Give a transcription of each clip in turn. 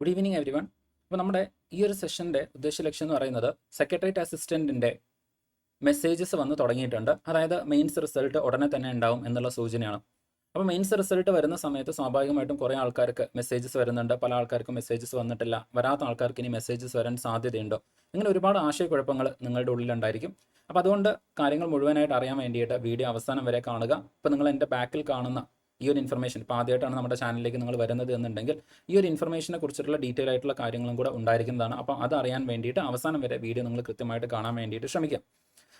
Good evening every one അപ്പോൾ നമ്മുടെ ഈ ഒരു സെഷന്റെ ഉദ്ദേശ ലക്ഷ്യം എന്ന് പറയുന്നത് സെക്രട്ടേറിയറ്റ് അസിസ്റ്റന്റിന്റെ മെസ്സേജസ് വന്ന് തുടങ്ങിയിട്ടുണ്ട്. അതായത് മെയിൻസ് റിസൾട്ട് ഉടനെ തന്നെ ഉണ്ടാവും എന്നുള്ള സൂചനയാണ്. അപ്പോൾ മെയിൻസ് റിസൾട്ട് വരുന്ന സമയത്ത് സ്വാഭാവികമായിട്ടും കുറേ ആൾക്കാർക്ക് മെസ്സേജസ് വരുന്നുണ്ട്. പല ആൾക്കാർക്കും മെസ്സേജസ് വന്നിട്ടില്ല. വരാത്ത ആൾക്കാർക്ക് ഇനി മെസ്സേജസ് വരാൻ സാധ്യതയുണ്ടോ. ഇങ്ങനെ ഒരുപാട് ആശയക്കുഴപ്പങ്ങൾ നിങ്ങളുടെ ഉള്ളിലുണ്ടായിരിക്കും. അപ്പോൾ അതുകൊണ്ട് കാര്യങ്ങൾ മുഴുവനായിട്ട് അറിയാൻ വേണ്ടിയിട്ട് വീഡിയോ അവസാനം വരെ കാണുക. അപ്പോൾ നിങ്ങൾ എന്റെ ബാക്കിൽ കാണുന്ന ഈ ഒരു ഇൻഫർമേഷൻ ഇപ്പോൾ ആദ്യമായിട്ടാണ് നമ്മുടെ ചാനലിലേക്ക് നിങ്ങൾ വരുന്നത് എന്നുണ്ടെങ്കിൽ ഈ ഒരു ഇൻഫർമേഷനെ കുറിച്ചിട്ടുള്ള ഡീറ്റെയിൽ ആയിട്ടുള്ള കാര്യങ്ങളും കൂടെ ഉണ്ടായിരിക്കുന്നതാണ്. അപ്പോൾ അത് അറിയാൻ വേണ്ടിയിട്ട് അവസാനം വരെ വീഡിയോ നിങ്ങൾ കൃത്യമായിട്ട് കാണാൻ വേണ്ടിയിട്ട് ശ്രമിക്കാം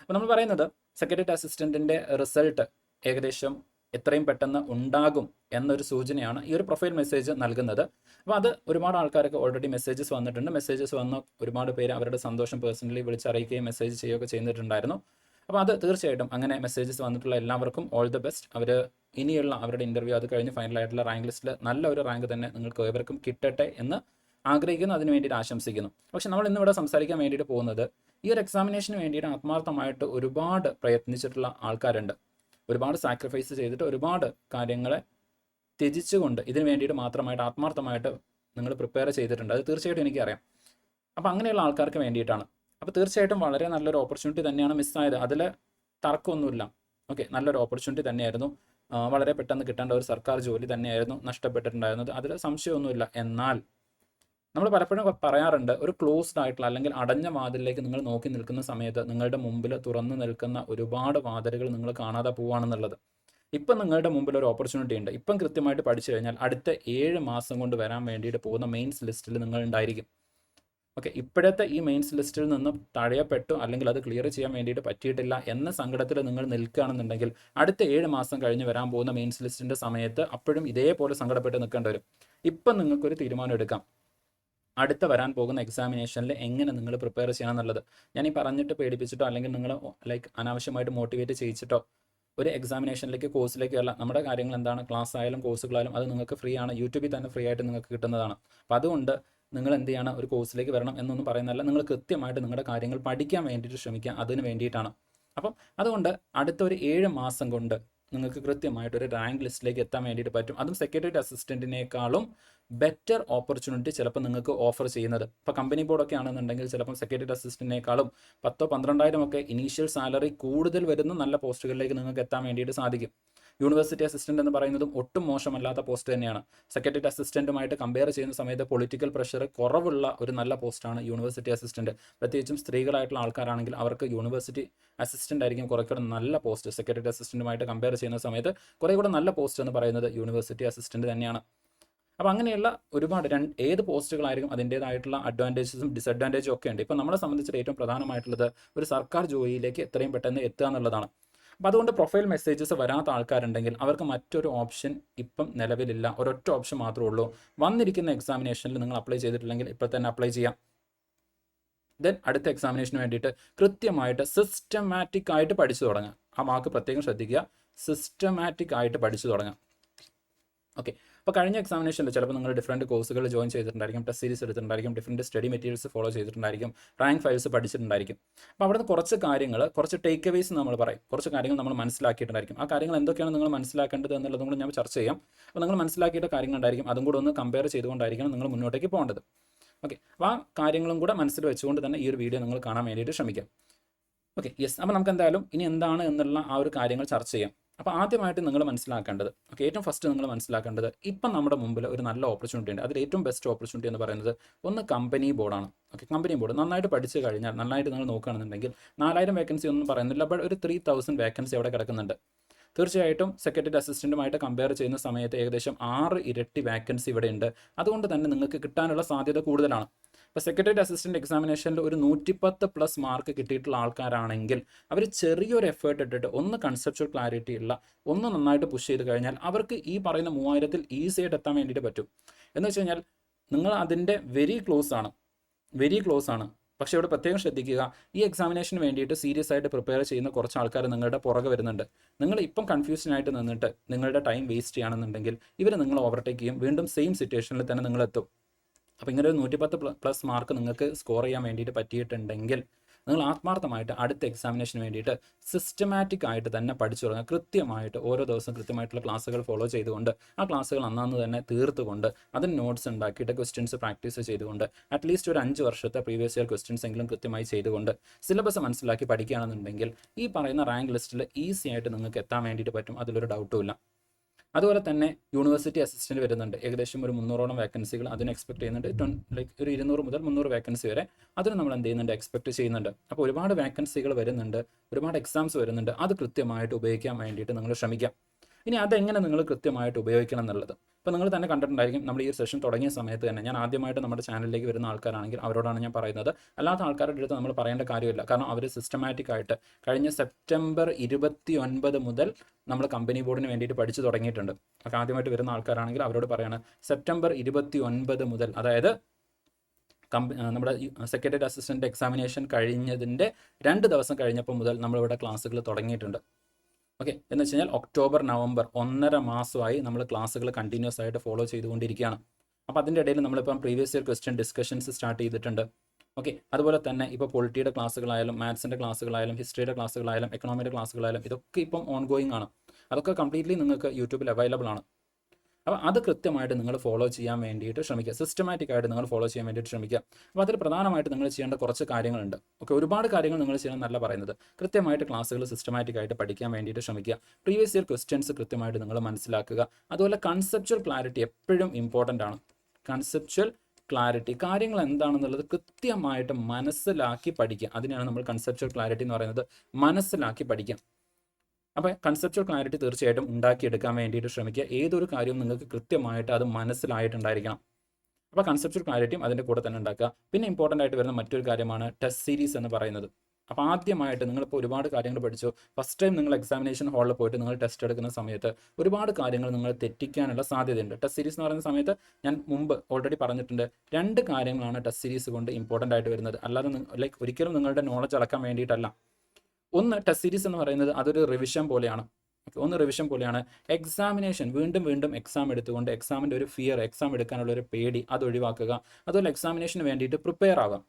അപ്പോൾ നമ്മൾ പറയുന്നത് സെക്രട്ടറി അസിസ്റ്റന്റിന്റെ റിസൾട്ട് ഏകദേശം എത്രയും പെട്ടെന്ന് ഉണ്ടാകും എന്നൊരു സൂചനയാണ് ഈ ഒരു പ്രൊഫൈൽ മെസ്സേജ് നൽകുന്നത്. അപ്പോൾ അത് ഒരുപാട് ആൾക്കാർക്ക് ഓൾറെഡി മെസ്സേജസ് വന്നിട്ടുണ്ട്. മെസ്സേജസ് വന്ന് ഒരുപാട് പേര് അവരുടെ സന്തോഷം പേഴ്സണലി വിളിച്ചറിയിക്കുകയും മെസ്സേജ് ചെയ്യുകയൊക്കെ ചെയ്തിട്ടുണ്ടായിരുന്നു. അപ്പോൾ അത് തീർച്ചയായിട്ടും അങ്ങനെ മെസ്സേജസ് വന്നിട്ടുള്ള എല്ലാവർക്കും ഓൾ ദി ബെസ്റ്റ് അവർ ഇനിയുള്ള അവരുടെ ഇന്റർവ്യൂ അത് കഴിഞ്ഞ് ഫൈനലായിട്ടുള്ള റാങ്ക് ലിസ്റ്റിൽ നല്ല ഒരു റാങ്ക് തന്നെ നിങ്ങൾക്ക് ഏവർക്കും കിട്ടട്ടെ എന്ന് ആഗ്രഹിക്കുന്നു. അതിന് വേണ്ടിയിട്ട് ആശംസിക്കുന്നു. പക്ഷെ നമ്മൾ ഇന്നിവിടെ സംസാരിക്കാൻ വേണ്ടിയിട്ട് പോകുന്നത് ഈ ഒരു എക്സാമിനേഷന് വേണ്ടിയിട്ട് ആത്മാർത്ഥമായിട്ട് ഒരുപാട് പ്രയത്നിച്ചിട്ടുള്ള ആൾക്കാരുണ്ട്. ഒരുപാട് സാക്രിഫൈസ് ചെയ്തിട്ട് ഒരുപാട് കാര്യങ്ങളെ ത്യജിച്ചുകൊണ്ട് ഇതിന് വേണ്ടിയിട്ട് മാത്രമായിട്ട് ആത്മാർത്ഥമായിട്ട് നിങ്ങൾ പ്രിപ്പയർ ചെയ്തിട്ടുണ്ട്. അത് തീർച്ചയായിട്ടും എനിക്കറിയാം. അപ്പോൾ അങ്ങനെയുള്ള ആൾക്കാർക്ക് വേണ്ടിയിട്ടാണ്. അപ്പോൾ തീർച്ചയായിട്ടും വളരെ നല്ലൊരു ഓപ്പർച്യൂണിറ്റി തന്നെയാണ് മിസ്സായത് അതിൽ തർക്കമൊന്നുമില്ല. ഓക്കെ നല്ലൊരു ഓപ്പർച്യൂണിറ്റി തന്നെയായിരുന്നു. വളരെ പെട്ടെന്ന് കിട്ടേണ്ട ഒരു സർക്കാർ ജോലി തന്നെയായിരുന്നു നഷ്ടപ്പെട്ടിട്ടുണ്ടായിരുന്നത്. അതിൽ സംശയമൊന്നുമില്ല. എന്നാൽ നമ്മൾ പലപ്പോഴും പറയാറുണ്ട് ഒരു ക്ലോസ്ഡ് ആയിട്ടുള്ള അല്ലെങ്കിൽ അടഞ്ഞ വാതിലിലേക്ക് നിങ്ങൾ നോക്കി നിൽക്കുന്ന സമയത്ത് നിങ്ങളുടെ മുമ്പിൽ തുറന്നു നിൽക്കുന്ന ഒരുപാട് വാതിലുകൾ നിങ്ങൾ കാണാതെ പോവുകയാണെന്നുള്ളത് ഇപ്പം നിങ്ങളുടെ മുമ്പിൽ ഒരു ഓപ്പർച്യൂണിറ്റി ഉണ്ട്. ഇപ്പം കൃത്യമായിട്ട് പഠിച്ചു കഴിഞ്ഞാൽ അടുത്ത ഏഴ് മാസം കൊണ്ട് വരാൻ വേണ്ടിയിട്ട് പോകുന്ന മെയിൻസ് ലിസ്റ്റിൽ നിങ്ങൾ ഉണ്ടായിരിക്കും. ഓക്കെ ഇപ്പോഴത്തെ ഈ മെയിൻസ് ലിസ്റ്റിൽ നിന്ന് തഴയപ്പെട്ടു അല്ലെങ്കിൽ അത് ക്ലിയർ ചെയ്യാൻ വേണ്ടിയിട്ട് പറ്റിയിട്ടില്ല എന്ന സങ്കടത്തിൽ നിങ്ങൾ നിൽക്കുകയാണെന്നുണ്ടെങ്കിൽ അടുത്ത ഏഴ് മാസം കഴിഞ്ഞ് വരാൻ പോകുന്ന മെയിൻസ് ലിസ്റ്റിന്റെ സമയത്ത് അപ്പോഴും ഇതേപോലെ സങ്കടപ്പെട്ട് നിൽക്കേണ്ടി വരും. ഇപ്പം നിങ്ങൾക്കൊരു തീരുമാനം എടുക്കാം. അടുത്ത വരാൻ പോകുന്ന എക്സാമിനേഷനിൽ എങ്ങനെ നിങ്ങൾ പ്രിപ്പയർ ചെയ്യണം എന്നുള്ളത് ഞാൻ ഈ പറഞ്ഞിട്ട് പേടിപ്പിച്ചിട്ടോ അല്ലെങ്കിൽ നിങ്ങൾ ലൈക്ക് അനാവശ്യമായിട്ട് മോട്ടിവേറ്റ് ചെയ്യിച്ചിട്ടോ ഒരു എക്സാമിനേഷനിലേക്ക് കോഴ്സിലേക്ക് അല്ല. നമ്മുടെ കാര്യങ്ങൾ എന്താണ്? ക്ലാസ് ആയാലും കോഴ്സുകളായാലും അത് നിങ്ങൾക്ക് ഫ്രീ ആണ്. യൂട്യൂബിൽ തന്നെ ഫ്രീ ആയിട്ട് നിങ്ങൾക്ക് കിട്ടുന്നതാണ്. അപ്പോൾ അതുകൊണ്ട് നിങ്ങൾ എന്ത് ചെയ്യണം ഒരു കോഴ്സിലേക്ക് വരണം എന്നൊന്നും പറയുന്നതല്ല. നിങ്ങൾ കൃത്യമായിട്ട് നിങ്ങളുടെ കാര്യങ്ങൾ പഠിക്കാൻ വേണ്ടിയിട്ട് ശ്രമിക്കുക. അതിന് വേണ്ടിയിട്ടാണ്. അപ്പം അതുകൊണ്ട് അടുത്ത ഒരു ഏഴ് മാസം കൊണ്ട് നിങ്ങൾക്ക് കൃത്യമായിട്ട് ഒരു റാങ്ക് ലിസ്റ്റിലേക്ക് എത്താൻ വേണ്ടിയിട്ട് പറ്റും. അതും സെക്രട്ടറി അസിസ്റ്റന്റിനേക്കാളും ബെറ്റർ ഓപ്പർച്യൂണിറ്റി ചിലപ്പോൾ നിങ്ങൾക്ക് ഓഫർ ചെയ്യുന്നത്. ഇപ്പോൾ കമ്പനി ബോർഡൊക്കെ ആണെന്നുണ്ടെങ്കിൽ ചിലപ്പോൾ സെക്രട്ടറി അസിസ്റ്റന്റിനേക്കാളും പത്തോ പന്ത്രണ്ടായിരം ഒക്കെ ഇനീഷ്യൽ സാലറി കൂടുതൽ വരുന്ന നല്ല പോസ്റ്റുകളിലേക്ക് നിങ്ങൾക്ക് എത്താൻ വേണ്ടിയിട്ട് സാധിക്കും. യൂണിവേഴ്സിറ്റി അസിസ്റ്റന്റ് എന്ന് പറയുന്നതും ഒട്ടും മോശമല്ലാത്ത പോസ്റ്റ് തന്നെയാണ്. സെക്രട്ടറി അസിസ്റ്റന്റുമായിട്ട് കമ്പയർ ചെയ്യുന്ന സമയത്ത് പൊളിറ്റിക്കൽ പ്രഷർ കുറവുള്ള ഒരു നല്ല പോസ്റ്റാണ് യൂണിവേഴ്സിറ്റി അസിസ്റ്റന്റ്. പ്രത്യേകിച്ചും സ്ത്രീകളായിട്ടുള്ള ആൾക്കാരാണെങ്കിൽ അവർക്ക് യൂണിവേഴ്സിറ്റി അസിസ്റ്റന്റ് ആയിരിക്കും കുറെ കൂടെ നല്ല പോസ്റ്റ് സെക്രട്ടറി അസിസ്റ്റന്റുമായിട്ട് കമ്പയർ ചെയ്യുന്ന സമയത്ത് കുറേ കൂടെ നല്ല പോസ്റ്റ് എന്ന് പറയുന്നത് യൂണിവേഴ്സിറ്റി അസിസ്റ്റന്റ് തന്നെയാണ്. അപ്പോൾ അങ്ങനെയുള്ള ഒരുപാട് രണ്ട് ഏത് പോസ്റ്റുകളായിരിക്കും അതിന്റേതായിട്ടുള്ള അഡ്വാന്റേജസും ഡിസഡ്വാന്റേജും ഒക്കെ ഉണ്ട്. ഇപ്പോൾ നമ്മളെ സംബന്ധിച്ചിട്ട് ഏറ്റവും പ്രധാനമായിട്ടുള്ളത് ഒരു സർക്കാർ ജോലിയിലേക്ക് എത്രയും പെട്ടെന്ന് എത്തുക എന്നുള്ളതാണ്. അപ്പോൾ അതുകൊണ്ട് പ്രൊഫൈൽ മെസ്സേജസ് വരാത്ത ആൾക്കാരുണ്ടെങ്കിൽ അവർക്ക് മറ്റൊരു ഓപ്ഷൻ ഇപ്പം നിലവിലില്ല. ഒരൊറ്റ ഓപ്ഷൻ മാത്രമേ ഉള്ളൂ. വന്നിരിക്കുന്ന എക്സാമിനേഷനിൽ നിങ്ങൾ അപ്ലൈ ചെയ്തിട്ടില്ലെങ്കിൽ ഇപ്പോൾ തന്നെ അപ്ലൈ ചെയ്യാം. ദെൻ അടുത്ത എക്സാമിനേഷന് വേണ്ടിയിട്ട് കൃത്യമായിട്ട് സിസ്റ്റമാറ്റിക് ആയിട്ട് പഠിച്ചു തുടങ്ങാം. ആ വാക്ക് പ്രത്യേകം ശ്രദ്ധിക്കുക. സിസ്റ്റമാറ്റിക് ആയിട്ട് പഠിച്ചു തുടങ്ങാം. ഓക്കെ അപ്പോൾ കഴിഞ്ഞ എക്സാമിനേഷനിൽ ചിലപ്പോൾ നിങ്ങൾ ഡിഫറന്റ് കോഴ്സുകൾ ജോയിൻ ചെയ്തിട്ടുണ്ടായിരിക്കും ടെസ്റ്റ് സീരീസ് എടുത്തിട്ടുണ്ടായിരിക്കും ഡിഫറന്റ് സ്റ്റഡി മെറ്റീരിയൽസ് ഫോളോ ചെയ്തിട്ടുണ്ടായിരിക്കും റാങ്ക് ഫയൽസ് പഠിച്ചിട്ടുണ്ടായിരിക്കും. അപ്പോൾ അവിടുന്ന് കുറച്ച് കാര്യങ്ങൾ കുറച്ച് ടേക്ക് അവേസ് നമ്മൾ പറയും. കുറച്ച് കാര്യങ്ങൾ നമ്മൾ മനസ്സിലാക്കിയിട്ടുണ്ടായിരിക്കും. ആ കാര്യങ്ങൾ എന്തൊക്കെയാണ് നിങ്ങൾ മനസ്സിലാക്കേണ്ടത് എന്നുള്ളതും കൂടി ഞാൻ ചർച്ച ചെയ്യാം. അപ്പോൾ നിങ്ങൾ മനസ്സിലാക്കിയിട്ട് കാര്യങ്ങളുണ്ടായിരിക്കും അതും കൂടെ ഒന്ന് കമ്പയർ ചെയ്തുകൊണ്ടായിരിക്കണം നിങ്ങൾ മുന്നോട്ടേക്ക് പോകേണ്ടത്. ഓക്കെ അപ്പോൾ ആ കാര്യങ്ങളും കൂടെ മനസ്സിൽ വെച്ചുകൊണ്ട് തന്നെ ഈ ഒരു വീഡിയോ നിങ്ങൾ കാണാൻ വേണ്ടിയിട്ട് ശ്രമിക്കാം. ഓക്കെ യെസ് അപ്പോൾ നമുക്ക് എന്തായാലും ഇനി എന്താണ് എന്നുള്ള ആ ഒരു കാര്യങ്ങൾ ചർച്ച ചെയ്യാം. അപ്പോൾ ആദ്യമായിട്ട് നിങ്ങൾ മനസ്സിലാക്കേണ്ടത് ഓക്കെ ഏറ്റവും ഫസ്റ്റ് നിങ്ങൾ മനസ്സിലാക്കേണ്ടത് ഇപ്പം നമ്മുടെ മുമ്പിൽ ഒരു നല്ല ഓപ്പർച്യൂണിറ്റി ഉണ്ട്. അതിൽ ഏറ്റവും ബെസ്റ്റ് ഓപ്പർച്യൂണിറ്റി എന്ന് പറയുന്നത് ഒന്ന് കമ്പനി ബോർഡാണ് ഓക്കെ കമ്പനി ബോർഡ് നന്നായിട്ട് പഠിച്ചു കഴിഞ്ഞാൽ നന്നായിട്ട് നിങ്ങൾ നോക്കുകയാണെന്നുണ്ടെങ്കിൽ നാലായിരം വേക്കൻസി ഒന്നും പറയുന്നില്ല ബട്ട് ഒരു ത്രീ തൗസൻഡ് വേക്കൻസി അവിടെ കിടക്കുന്നുണ്ട്. തീർച്ചയായിട്ടും സെക്രട്ടറി അസിസ്റ്റന്റുമായിട്ട് കമ്പയർ ചെയ്യുന്ന സമയത്ത് ഏകദേശം ആറ് ഇരട്ടി വാക്കൻസി ഇവിടെ ഉണ്ട്. അതുകൊണ്ട് തന്നെ നിങ്ങൾക്ക് കിട്ടാനുള്ള സാധ്യത കൂടുതലാണ്. ഇപ്പോൾ സെക്രട്ടറി അസിസ്റ്റന്റ് എക്സാമിനേഷനിൽ ഒരു നൂറ്റിപ്പത്ത് പ്ലസ് മാർക്ക് കിട്ടിയിട്ടുള്ള ആൾക്കാരാണെങ്കിൽ അവർ ചെറിയൊരു എഫേർട്ട് ഇട്ടിട്ട് ഒന്ന് കൺസെപ്ച്വൽ ക്ലാരിറ്റി ഉള്ള ഒന്ന് നന്നായിട്ട് പുഷ് ചെയ്ത് കഴിഞ്ഞാൽ അവർക്ക് ഈ പറയുന്ന മൂവായിരത്തിൽ ഈസി ആയിട്ട് എത്താൻ വേണ്ടിയിട്ട് പറ്റും. എന്ന് വെച്ച് കഴിഞ്ഞാൽ നിങ്ങൾ അതിന്റെ വെരി ക്ലോസ് ആണ്. വെരി ക്ലോസ് ആണ്. പക്ഷേ ഇവിടെ പ്രത്യേകം ശ്രദ്ധിക്കുക ഈ എക്സാമിനേഷന് വേണ്ടിയിട്ട് സീരിയസ് ആയിട്ട് പ്രിപ്പയർ ചെയ്യുന്ന കുറച്ച് ആൾക്കാർ നിങ്ങളുടെ പുറകെ വരുന്നുണ്ട്. നിങ്ങൾ ഇപ്പം കൺഫ്യൂഷൻ ആയിട്ട് നിന്നിട്ട് നിങ്ങളുടെ ടൈം വേസ്റ്റ് ചെയ്യുകയാണെന്നുണ്ടെങ്കിൽ ഇവർ നിങ്ങൾ ഓവർടേക്ക് ചെയ്യും വീണ്ടും സെയിം സിറ്റുവേഷനിൽ തന്നെ നിങ്ങൾ എത്തും അപ്പോൾ ഇങ്ങനെ ഒരു നൂറ്റിപ്പത്ത് പ്ലസ് മാർക്ക് നിങ്ങൾക്ക് സ്കോർ ചെയ്യാൻ വേണ്ടിയിട്ട് പറ്റിയിട്ടുണ്ടെങ്കിൽ നിങ്ങൾ ആത്മാർത്ഥമായിട്ട് അടുത്ത എക്സാമിനേഷന് വേണ്ടിയിട്ട് സിസ്റ്റമാറ്റിക് ആയിട്ട് തന്നെ പഠിച്ചു തുടങ്ങുക. കൃത്യമായിട്ട് ഓരോ ദിവസം കൃത്യമായിട്ടുള്ള ക്ലാസ്സുകൾ ഫോളോ ചെയ്തുകൊണ്ട് ആ ക്ലാസ്സുകൾ അന്നന്ന് തന്നെ തീർത്തുകൊണ്ട് അതിന് നോട്ട്സ് ഉണ്ടാക്കിയിട്ട് ക്വസ്റ്റ്യൻസ് പ്രാക്ടീസ് ചെയ്തുകൊണ്ട് അറ്റ്ലീസ്റ്റ് ഒരു അഞ്ച് വർഷത്തെ പ്രീവിയസ് ഇയർ ക്വസ്റ്റ്യൻസ് എങ്കിലും കൃത്യമായി ചെയ്തുകൊണ്ട് സിലബസ് മനസ്സിലാക്കി പഠിക്കുകയാണെന്നുണ്ടെങ്കിൽ ഈ പറയുന്ന റാങ്ക് ലിസ്റ്റിൽ ഈസി ആയിട്ട് നിങ്ങൾക്ക് എത്താൻ വേണ്ടിയിട്ട് പറ്റും. അതിലൊരു ഡൗട്ടും ഇല്ല. അതുപോലെ തന്നെ യൂണിവേഴ്സിറ്റി അസിസ്റ്റന്റ് വരുന്നുണ്ട്. ഏകദേശം ഒരു മുന്നൂറോളം വേക്കൻസികൾ അതിന് എക്സ്പെക്ട് ചെയ്യുന്നുണ്ട്. ലൈക്ക് ഒരു ഇരുന്നൂറ് മുതൽ മുന്നൂറ് വേക്കൻസി വരെ അതിന് നമ്മൾ എന്ത് ചെയ്യുന്നുണ്ട്? എക്സ്പെക്ട് ചെയ്യുന്നുണ്ട്. അപ്പോൾ ഒരുപാട് വേക്കൻസികൾ വരുന്നുണ്ട്. ഒരുപാട് എക്സാംസ് വരുന്നുണ്ട്. അത് കൃത്യമായിട്ട് ഉപയോഗിക്കാൻ വേണ്ടിയിട്ട് നിങ്ങൾ ശ്രമിക്കാം. ഇനി അതെങ്ങനെ നിങ്ങൾ കൃത്യമായിട്ട് ഉപയോഗിക്കണം എന്നുള്ളത്? അപ്പോൾ നിങ്ങൾ തന്നെ കണ്ടിട്ടുണ്ടായിരിക്കും നമ്മൾ ഈ സെഷൻ തുടങ്ങിയ സമയത്ത് തന്നെ ഞാൻ ആദ്യമായിട്ട് നമ്മുടെ ചാനലിലേക്ക് വരുന്ന ആൾക്കാരാണെങ്കിൽ അവരോടാണ് ഞാൻ പറയുന്നത്. അല്ലാത്ത ആൾക്കാരുടെ അടുത്ത് നമ്മൾ പറയേണ്ട കാര്യമില്ല. കാരണം അവർ സിസ്റ്റമാറ്റിക് ആയിട്ട് കഴിഞ്ഞ സെപ്റ്റംബർ ഇരുപത്തി ഒൻപത് മുതൽ നമ്മൾ കമ്പനി ബോർഡിന് വേണ്ടിയിട്ട് പഠിച്ചു തുടങ്ങിയിട്ടുണ്ട്. അപ്പോൾ ആദ്യമായിട്ട് വരുന്ന ആൾക്കാരാണെങ്കിൽ അവരോട് പറയാണ് സെപ്റ്റംബർ ഇരുപത്തി ഒൻപത് മുതൽ അതായത് കമ്പ നമ്മുടെ സെക്രട്ടറി അസിസ്റ്റന്റ് എക്സാമിനേഷൻ കഴിഞ്ഞതിന്റെ രണ്ട് ദിവസം കഴിഞ്ഞപ്പോൾ മുതൽ നമ്മളിവിടെ ക്ലാസ്സുകൾ തുടങ്ങിയിട്ടുണ്ട്. ഓക്കെ എന്ന് വെച്ച് കഴിഞ്ഞാൽ ഒക്ടോബർ നവംബർ ഒന്നര മാസമായി നമ്മൾ ക്ലാസ്സുകൾ കണ്ടിന്യൂസ് ആയിട്ട് ഫോളോ ചെയ്തുകൊണ്ടിരിക്കുകയാണ്. അപ്പോൾ അതിന്റെ ഇടയിൽ നമ്മളിപ്പം previous year question discussions start ചെയ്തിട്ടുണ്ട്. ഓക്കെ അതുപോലെ തന്നെ ഇപ്പോൾ പൊളിറ്റിയുടെ ക്ലാസ്സുകളായാലും മാത്സിന്റെ ക്ലാസ്സുകളായാലും ഹിസ്റ്ററിയുടെ ക്ലാസ്സുകളായാലും എക്കണോമിയുടെ ക്ലാസ്സുകളായാലും ഇതൊക്കെ ഇപ്പം ഓൺഗോയിങ് ആണ്. അതൊക്കെ കംപ്ലീറ്റ്ലി നിങ്ങൾക്ക് യൂട്യൂബിൽ അവൈലബിൾ ആണ്. അപ്പോൾ അത് കൃത്യമായിട്ട് നിങ്ങൾ ഫോളോ ചെയ്യാൻ വേണ്ടിയിട്ട് ശ്രമിക്കുക. സിസ്റ്റമാറ്റിക് ആയിട്ട് നിങ്ങൾ ഫോളോ ചെയ്യാൻ വേണ്ടിയിട്ട് ശ്രമിക്കുക. അപ്പോൾ അതിൽ പ്രധാനമായിട്ട് നിങ്ങൾ ചെയ്യേണ്ട കുറച്ച് കാര്യങ്ങളുണ്ട്. ഓക്കെ ഒരുപാട് കാര്യങ്ങൾ നിങ്ങൾ ചെയ്യണം എന്നല്ല പറയുന്നത്. കൃത്യമായിട്ട് ക്ലാസ്സുകൾ സിസ്റ്റമാറ്റിക് ആയിട്ട് പഠിക്കാൻ വേണ്ടിയിട്ട് ശ്രമിക്കുക. പ്രീവിയസ് ഇയർ ക്വസ്റ്റ്യൻസ് കൃത്യമായിട്ട് നിങ്ങൾ മനസ്സിലാക്കുക. അതുപോലെ കൺസെപ്ച്വൽ ക്ലാരിറ്റി എപ്പോഴും ഇമ്പോർട്ടന്റ് ആണ്. കൺസെപ്ച്വൽ ക്ലാരിറ്റി കാര്യങ്ങൾ എന്താണെന്നുള്ളത് കൃത്യമായിട്ട് മനസ്സിലാക്കി പഠിക്കുക. അതിനാണ് നമ്മൾ കൺസെപ്ച്വൽ ക്ലാരിറ്റി എന്ന് പറയുന്നത്. മനസ്സിലാക്കി പഠിക്കാം അപ്പോൾ കൺസെപ്ച്വൽ ക്ലാരിറ്റി തീർച്ചയായിട്ടും ഉണ്ടാക്കിയെടുക്കാൻ വേണ്ടിയിട്ട് ശ്രമിക്കുക. ഏതൊരു കാര്യവും നിങ്ങൾക്ക് കൃത്യമായിട്ട് അത് മനസ്സിലായിട്ടുണ്ടായിരിക്കണം. അപ്പോൾ കൺസെപ്ച്വൽ ക്ലാരിറ്റിയും അതിന്റെ കൂടെ തന്നെ ഉണ്ടാക്കുക. പിന്നെ ഇമ്പോർട്ടന്റ് ആയിട്ട് വരുന്ന മറ്റൊരു കാര്യമാണ് ടെസ്റ്റ് സീരീസ് എന്ന് പറയുന്നത്. അപ്പോൾ ആദ്യമായിട്ട് നിങ്ങളിപ്പോൾ ഒരുപാട് കാര്യങ്ങൾ പഠിച്ചു. ഫസ്റ്റ് ടൈം നിങ്ങൾ എക്സാമിനേഷൻ ഹാളിൽ പോയിട്ട് നിങ്ങൾ ടെസ്റ്റ് എടുക്കുന്ന സമയത്ത് ഒരുപാട് കാര്യങ്ങൾ നിങ്ങൾ തെറ്റിക്കാനുള്ള സാധ്യതയുണ്ട്. ടെസ്റ്റ് സീരീസ് എന്ന് പറയുന്ന സമയത്ത് ഞാൻ മുമ്പ് ഓൾറെഡി പറഞ്ഞിട്ടുണ്ട് രണ്ട് കാര്യങ്ങളാണ് ടെസ്റ്റ് സീരീസ് കൊണ്ട് ഇമ്പോർട്ടന്റ് ആയിട്ട് വരുന്നത്. അല്ലാതെ ലൈക്ക് ഒരിക്കലും നിങ്ങളുടെ നോളജ് അളക്കാൻ വേണ്ടിയിട്ടല്ല. ഒന്ന് ടെസ്റ്റ് സീരീസ് എന്ന് പറയുന്നത് അതൊരു റിവിഷൻ പോലെയാണ്. ഒന്ന് റിവിഷൻ പോലെയാണ്. എക്സാമിനേഷൻ വീണ്ടും വീണ്ടും എക്സാം എടുത്തുകൊണ്ട് എക്സാമിന്റെ ഒരു ഫിയർ എക്സാം എടുക്കാനുള്ള ഒരു പേടി അത് ഒഴിവാക്കുക. അതുപോലെ എക്സാമിനേഷന് വേണ്ടിയിട്ട് പ്രിപ്പയർ ആവാം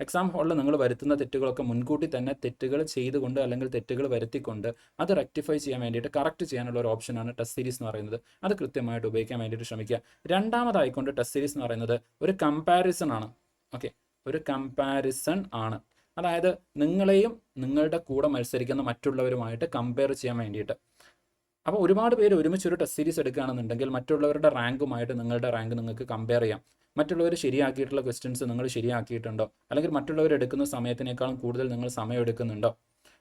എക്സാം ഹാളിൽ നിങ്ങൾ വരുത്തുന്ന തെറ്റുകളൊക്കെ മുൻകൂട്ടി തന്നെ തെറ്റുകൾ ചെയ്തുകൊണ്ട് അല്ലെങ്കിൽ തെറ്റുകൾ വരുത്തിക്കൊണ്ട് അത് റെക്ടിഫൈ ചെയ്യാൻ വേണ്ടിയിട്ട് കറക്റ്റ് ചെയ്യാനുള്ള ഒരു ഓപ്ഷനാണ് ടെസ്റ്റ് സീരീസ് എന്ന് പറയുന്നത്. അത് കൃത്യമായിട്ട് ഉപയോഗിക്കാൻ വേണ്ടിയിട്ട് ശ്രമിക്കുക. രണ്ടാമതായിക്കൊണ്ട് ടെസ്റ്റ് സീരീസ് എന്ന് പറയുന്നത് ഒരു കമ്പാരിസൺ ആണ്. ഓക്കെ ഒരു കമ്പാരിസൺ ആണ്. അതായത് നിങ്ങളെയും നിങ്ങളുടെ കൂടെ മത്സരിക്കുന്ന മറ്റുള്ളവരുമായിട്ട് കമ്പയർ ചെയ്യാൻ വേണ്ടിയിട്ട്. അപ്പോൾ ഒരുപാട് പേര് ഒരുമിച്ച് ഒരു ടെസ്റ്റ് സീരീസ് എടുക്കുകയാണെന്നുണ്ടെങ്കിൽ മറ്റുള്ളവരുടെ റാങ്കുമായിട്ട് നിങ്ങളുടെ റാങ്ക് നിങ്ങൾക്ക് കമ്പയർ ചെയ്യാം. മറ്റുള്ളവർ ശരിയാക്കിയിട്ടുള്ള ക്വസ്റ്റ്യൻസ് നിങ്ങൾ ശരിയാക്കിയിട്ടുണ്ടോ? അല്ലെങ്കിൽ മറ്റുള്ളവർ എടുക്കുന്ന സമയത്തിനേക്കാളും കൂടുതൽ നിങ്ങൾ സമയം എടുക്കുന്നുണ്ടോ?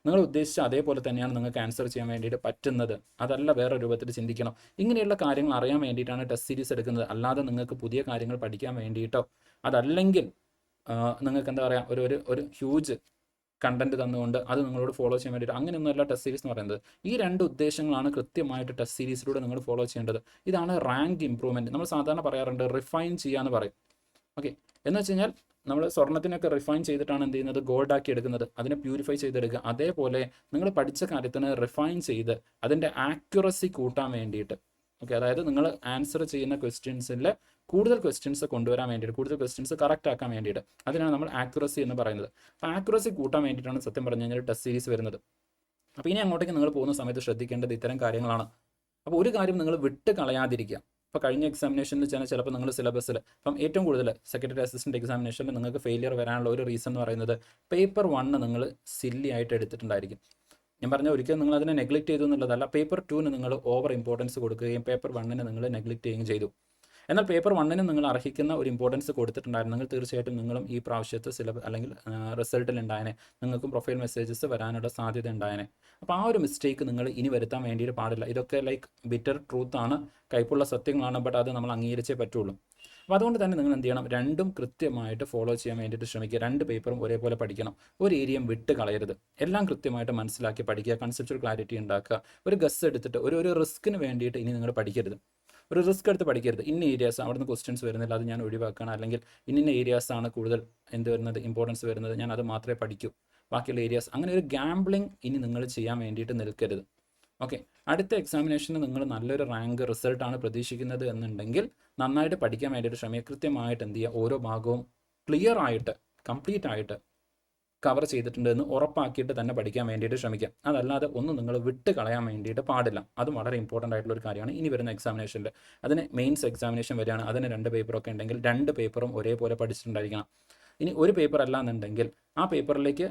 നിങ്ങൾ ഉദ്ദേശിച്ച അതേപോലെ തന്നെയാണ് നിങ്ങൾക്ക് ആൻസർ ചെയ്യാൻ വേണ്ടിയിട്ട് പറ്റുന്നത്. അതല്ല വേറെ രൂപത്തിൽ ചിന്തിക്കണം. ഇങ്ങനെയുള്ള കാര്യങ്ങൾ അറിയാൻ വേണ്ടിയിട്ടാണ് ടെസ്റ്റ് സീരീസ് എടുക്കുന്നത്. അല്ലാതെ നിങ്ങൾക്ക് പുതിയ കാര്യങ്ങൾ പഠിക്കാൻ വേണ്ടിയിട്ടോ അതല്ലെങ്കിൽ നിങ്ങൾക്ക് എന്താ പറയുക ഒരു ഒരു ഒരു ഹ്യൂജ് കണ്ടന്റ് തന്നുകൊണ്ട് അത് നിങ്ങളോട് ഫോളോ ചെയ്യാൻ വേണ്ടിയിട്ട് അങ്ങനെയൊന്നുമല്ല ടെസ്റ്റ് സീരീസ് എന്ന് പറയുന്നത്. ഈ രണ്ട് ഉദ്ദേശങ്ങളാണ് കൃത്യമായിട്ട് ടെസ്റ്റ് സീരീസിലൂടെ നിങ്ങൾ ഫോളോ ചെയ്യേണ്ടത്. ഇതാണ് റാങ്ക് ഇംപ്രൂവ്മെന്റ് നമ്മൾ സാധാരണ പറയാറുണ്ട് റിഫൈൻ ചെയ്യാന്ന് പറയും. ഓക്കെ എന്ന് വെച്ച് കഴിഞ്ഞാൽ നമ്മൾ സ്വർണത്തിനൊക്കെ റിഫൈൻ ചെയ്തിട്ടാണ് എന്ത് ചെയ്യുന്നത്? ഗോൾഡ് ആക്കി എടുക്കുന്നത്. അതിനെ പ്യൂരിഫൈ ചെയ്തെടുക്കുക. അതേപോലെ നിങ്ങൾ പഠിച്ച കാര്യത്തിന് റിഫൈൻ ചെയ്ത് അതിന്റെ ആക്യുറസി കൂട്ടാൻ വേണ്ടിയിട്ട് ഓക്കെ അതായത് നിങ്ങൾ ആൻസർ ചെയ്യുന്ന ക്വസ്റ്റ്യൻസിൽ കൂടുതൽ ക്വസ്റ്റ്യൻസ് കൊണ്ടുവരാൻ വേണ്ടിയിട്ട് കൂടുതൽ ക്വസ്റ്റ്യൻസ് കറക്റ്റ് ആക്കാൻ വേണ്ടിയിട്ട് അതിനാണ് നമ്മൾ ആക്യുറസി എന്ന് പറയുന്നത്. അപ്പോൾ ആക്യുറസി കൂട്ടാൻ വേണ്ടിയിട്ടാണ് സത്യം പറഞ്ഞു കഴിഞ്ഞാൽ ടെസ്റ്റ് സീരീസ് വരുന്നത്. അപ്പോൾ ഇനി അങ്ങോട്ടേക്ക് നിങ്ങൾ പോകുന്ന സമയത്ത് ശ്രദ്ധിക്കേണ്ടത് ഇത്തരം കാര്യങ്ങളാണ്. അപ്പോൾ ഒരു കാര്യം നിങ്ങൾ വിട്ട് കളയാതിരിക്കുക. ഇപ്പോൾ കഴിഞ്ഞ എക്സാമിനേഷനിൽ വെച്ചാൽ ചിലപ്പോൾ നിങ്ങൾ സിലബസിൽ അപ്പം ഏറ്റവും കൂടുതൽ സെക്രട്ടറി അസിസ്റ്റന്റ് എക്സാമിനേഷനിൽ നിങ്ങൾക്ക് ഫെയിലിയർ വരാനുള്ള ഒരു റീസൺ എന്ന് പറയുന്നത് പേപ്പർ വണ്ണ് നിങ്ങൾ സില്ലി ആയിട്ട് എടുത്തിട്ടുണ്ടായിരിക്കും. ഞാൻ പറഞ്ഞ ഒരിക്കലും നിങ്ങൾ അതിനെ നെഗ്ലക്ട് ചെയ്തു എന്നുള്ളതല്ല. പേപ്പർ ടുവിന് നിങ്ങൾ ഓവർ ഇമ്പോർട്ടൻസ് കൊടുക്കുകയും പേപ്പർ വണ്ണിന് നിങ്ങൾ നെഗ്ലക്ട് ചെയ്യുകയും ചെയ്തു. എന്നാൽ പേപ്പർ വണ്ണിന് നിങ്ങൾ അർഹിക്കുന്ന ഒരു ഇമ്പോർട്ടൻസ് കൊടുത്തിട്ടുണ്ടായിരുന്നെങ്കിൽ തീർച്ചയായിട്ടും നിങ്ങളും ഈ പ്രാവശ്യത്തെ സിലബസ് അല്ലെങ്കിൽ റിസൾട്ടിൽ ഉണ്ടായനെ. നിങ്ങൾക്കും പ്രൊഫൈൽ മെസ്സേജസ് വരാനുള്ള സാധ്യത ഉണ്ടായനെ. അപ്പോൾ ആ ഒരു മിസ്റ്റേക്ക് നിങ്ങൾ ഇനി വരുത്താൻ വേണ്ടിയിട്ട് പാടില്ല. ഇതൊക്കെ ലൈക്ക് ബിറ്റർ ട്രൂത്താണ് കൈപ്പുള്ള സത്യങ്ങളാണ്. ബട്ട് അത് നമ്മൾ അംഗീകരിച്ചേ പറ്റുള്ളൂ. അപ്പോൾ അതുകൊണ്ട് തന്നെ നിങ്ങൾ എന്ത് ചെയ്യണം? രണ്ടും കൃത്യമായിട്ട് ഫോളോ ചെയ്യാൻ വേണ്ടിയിട്ട് ശ്രമിക്കുക. രണ്ട് പേപ്പറും ഒരേപോലെ പഠിക്കണം. ഒരു ഏരിയയും വിട്ട് കളയരുത്. എല്ലാം കൃത്യമായിട്ട് മനസ്സിലാക്കി പഠിക്കുക. കൺസെപ്റ്റൽ ക്ലാരിറ്റി ഉണ്ടാക്കുക. ഒരു ഗസ് എടുത്തിട്ട് ഒരു ഒരു റിസ്ക്കിന് വേണ്ടിയിട്ട് ഇനി നിങ്ങൾ പഠിക്കരുത്. ഒരു റിസ്ക് എടുത്ത് പഠിക്കരുത്. ഇന്ന ഏരിയാസ് അവിടുന്ന് ക്വസ്റ്റ്യൻസ് വരുന്നില്ല. അത് ഞാൻ ഒഴിവാക്കണം. അല്ലെങ്കിൽ ഇന്ന ഏരിയാസ് ആണ് കൂടുതൽ എന്ത് വരുന്നത്? ഇമ്പോർട്ടൻസ് വരുന്നത്? ഞാൻ അത് മാത്രമേ പഠിക്കൂ. ബാക്കിയുള്ള ഏരിയാസ് അങ്ങനെ ഒരു ഗാംബ്ലിംഗ് ഇനി നിങ്ങൾ ചെയ്യാൻ വേണ്ടിയിട്ട് നിൽക്കരുത്. ഓക്കെ. അടുത്ത എക്സാമിനേഷന് നിങ്ങൾ നല്ലൊരു റാങ്ക് റിസൾട്ടാണ് പ്രതീക്ഷിക്കുന്നത് എന്നുണ്ടെങ്കിൽ നന്നായിട്ട് പഠിക്കാൻ വേണ്ടിയിട്ട് ശ്രമിക്കുക. കൃത്യമായിട്ട് എന്ത് ചെയ്യുക? ഓരോ ഭാഗവും ക്ലിയർ ആയിട്ട് കംപ്ലീറ്റ് ആയിട്ട് കവർ ചെയ്തിട്ടുണ്ട് എന്ന് ഉറപ്പാക്കിയിട്ട് തന്നെ പഠിക്കാൻ വേണ്ടിയിട്ട് ശ്രമിക്കുക. അതല്ലാതെ ഒന്നും നിങ്ങൾ വിട്ട് കളയാൻ വേണ്ടിയിട്ട് പാടില്ല. അതും വളരെ ഇമ്പോർട്ടന്റ് ആയിട്ടുള്ള ഒരു കാര്യമാണ്. ഇനി വരുന്ന എക്സാമിനേഷനിൽ അതിന് മെയിൻസ് എക്സാമിനേഷൻ വരികയാണ് അതിന് രണ്ട് പേപ്പറൊക്കെ ഉണ്ടെങ്കിൽ രണ്ട് പേപ്പറും ഒരേപോലെ പഠിച്ചിട്ടുണ്ടായിരിക്കണം. ഇനി ഒരു പേപ്പർ അല്ല എന്നുണ്ടെങ്കിൽ ആ പേപ്പറിലേക്ക്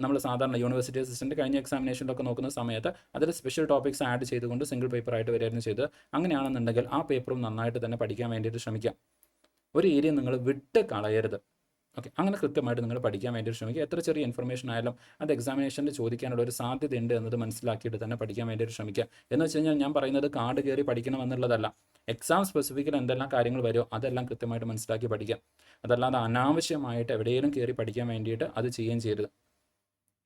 നമ്മൾ സാധാരണ യൂണിവേഴ്സിറ്റി അസിസ്റ്റന്റ് കഴിഞ്ഞ എക്സാമിനേഷനിലൊക്കെ നോക്കുന്ന സമയത്ത് അതിൽ സ്പെഷ്യൽ ടോപ്പിക്സ് ആഡ് ചെയ്തുകൊണ്ട് സിംഗിൾ പേപ്പർ ആയിട്ട് വരികയായിരുന്നു ചെയ്തത്. അങ്ങനെയാണെന്നുണ്ടെങ്കിൽ ആ പേപ്പറും നന്നായിട്ട് തന്നെ പഠിക്കാൻ വേണ്ടിയിട്ട് ശ്രമിക്കാം. ഒരു ഏരിയ നിങ്ങൾ വിട്ട് കളയരുത്. ഓക്കെ അങ്ങനെ കൃത്യമായിട്ട് നിങ്ങൾ പഠിക്കാൻ വേണ്ടി ശ്രമിക്കുക. എത്ര ചെറിയ ഇൻഫർമേഷൻ ആയാലും അത് എക്സാമിനേഷനിൽ ചോദിക്കാനുള്ള ഒരു സാധ്യത ഉണ്ട് എന്നത് മനസ്സിലാക്കിയിട്ട് തന്നെ പഠിക്കാൻ വേണ്ടിയിട്ട് ശ്രമിക്കുക. എന്ന് വെച്ച് കഴിഞ്ഞാൽ ഞാൻ പറയുന്നത് കാർഡ് കയറി പഠിക്കണം എന്നുള്ളതല്ല എക്സാം സ്പെസിഫിക്കൽ എന്തെല്ലാം കാര്യങ്ങൾ വരുമോ അതെല്ലാം കൃത്യമായിട്ട് മനസ്സിലാക്കി പഠിക്കാം അതല്ലാതെ അനാവശ്യമായിട്ട് എവിടെയെങ്കിലും കയറി പഠിക്കാൻ വേണ്ടിയിട്ട് അത് ചെയ്യുകയും ചെയ്യരുത്.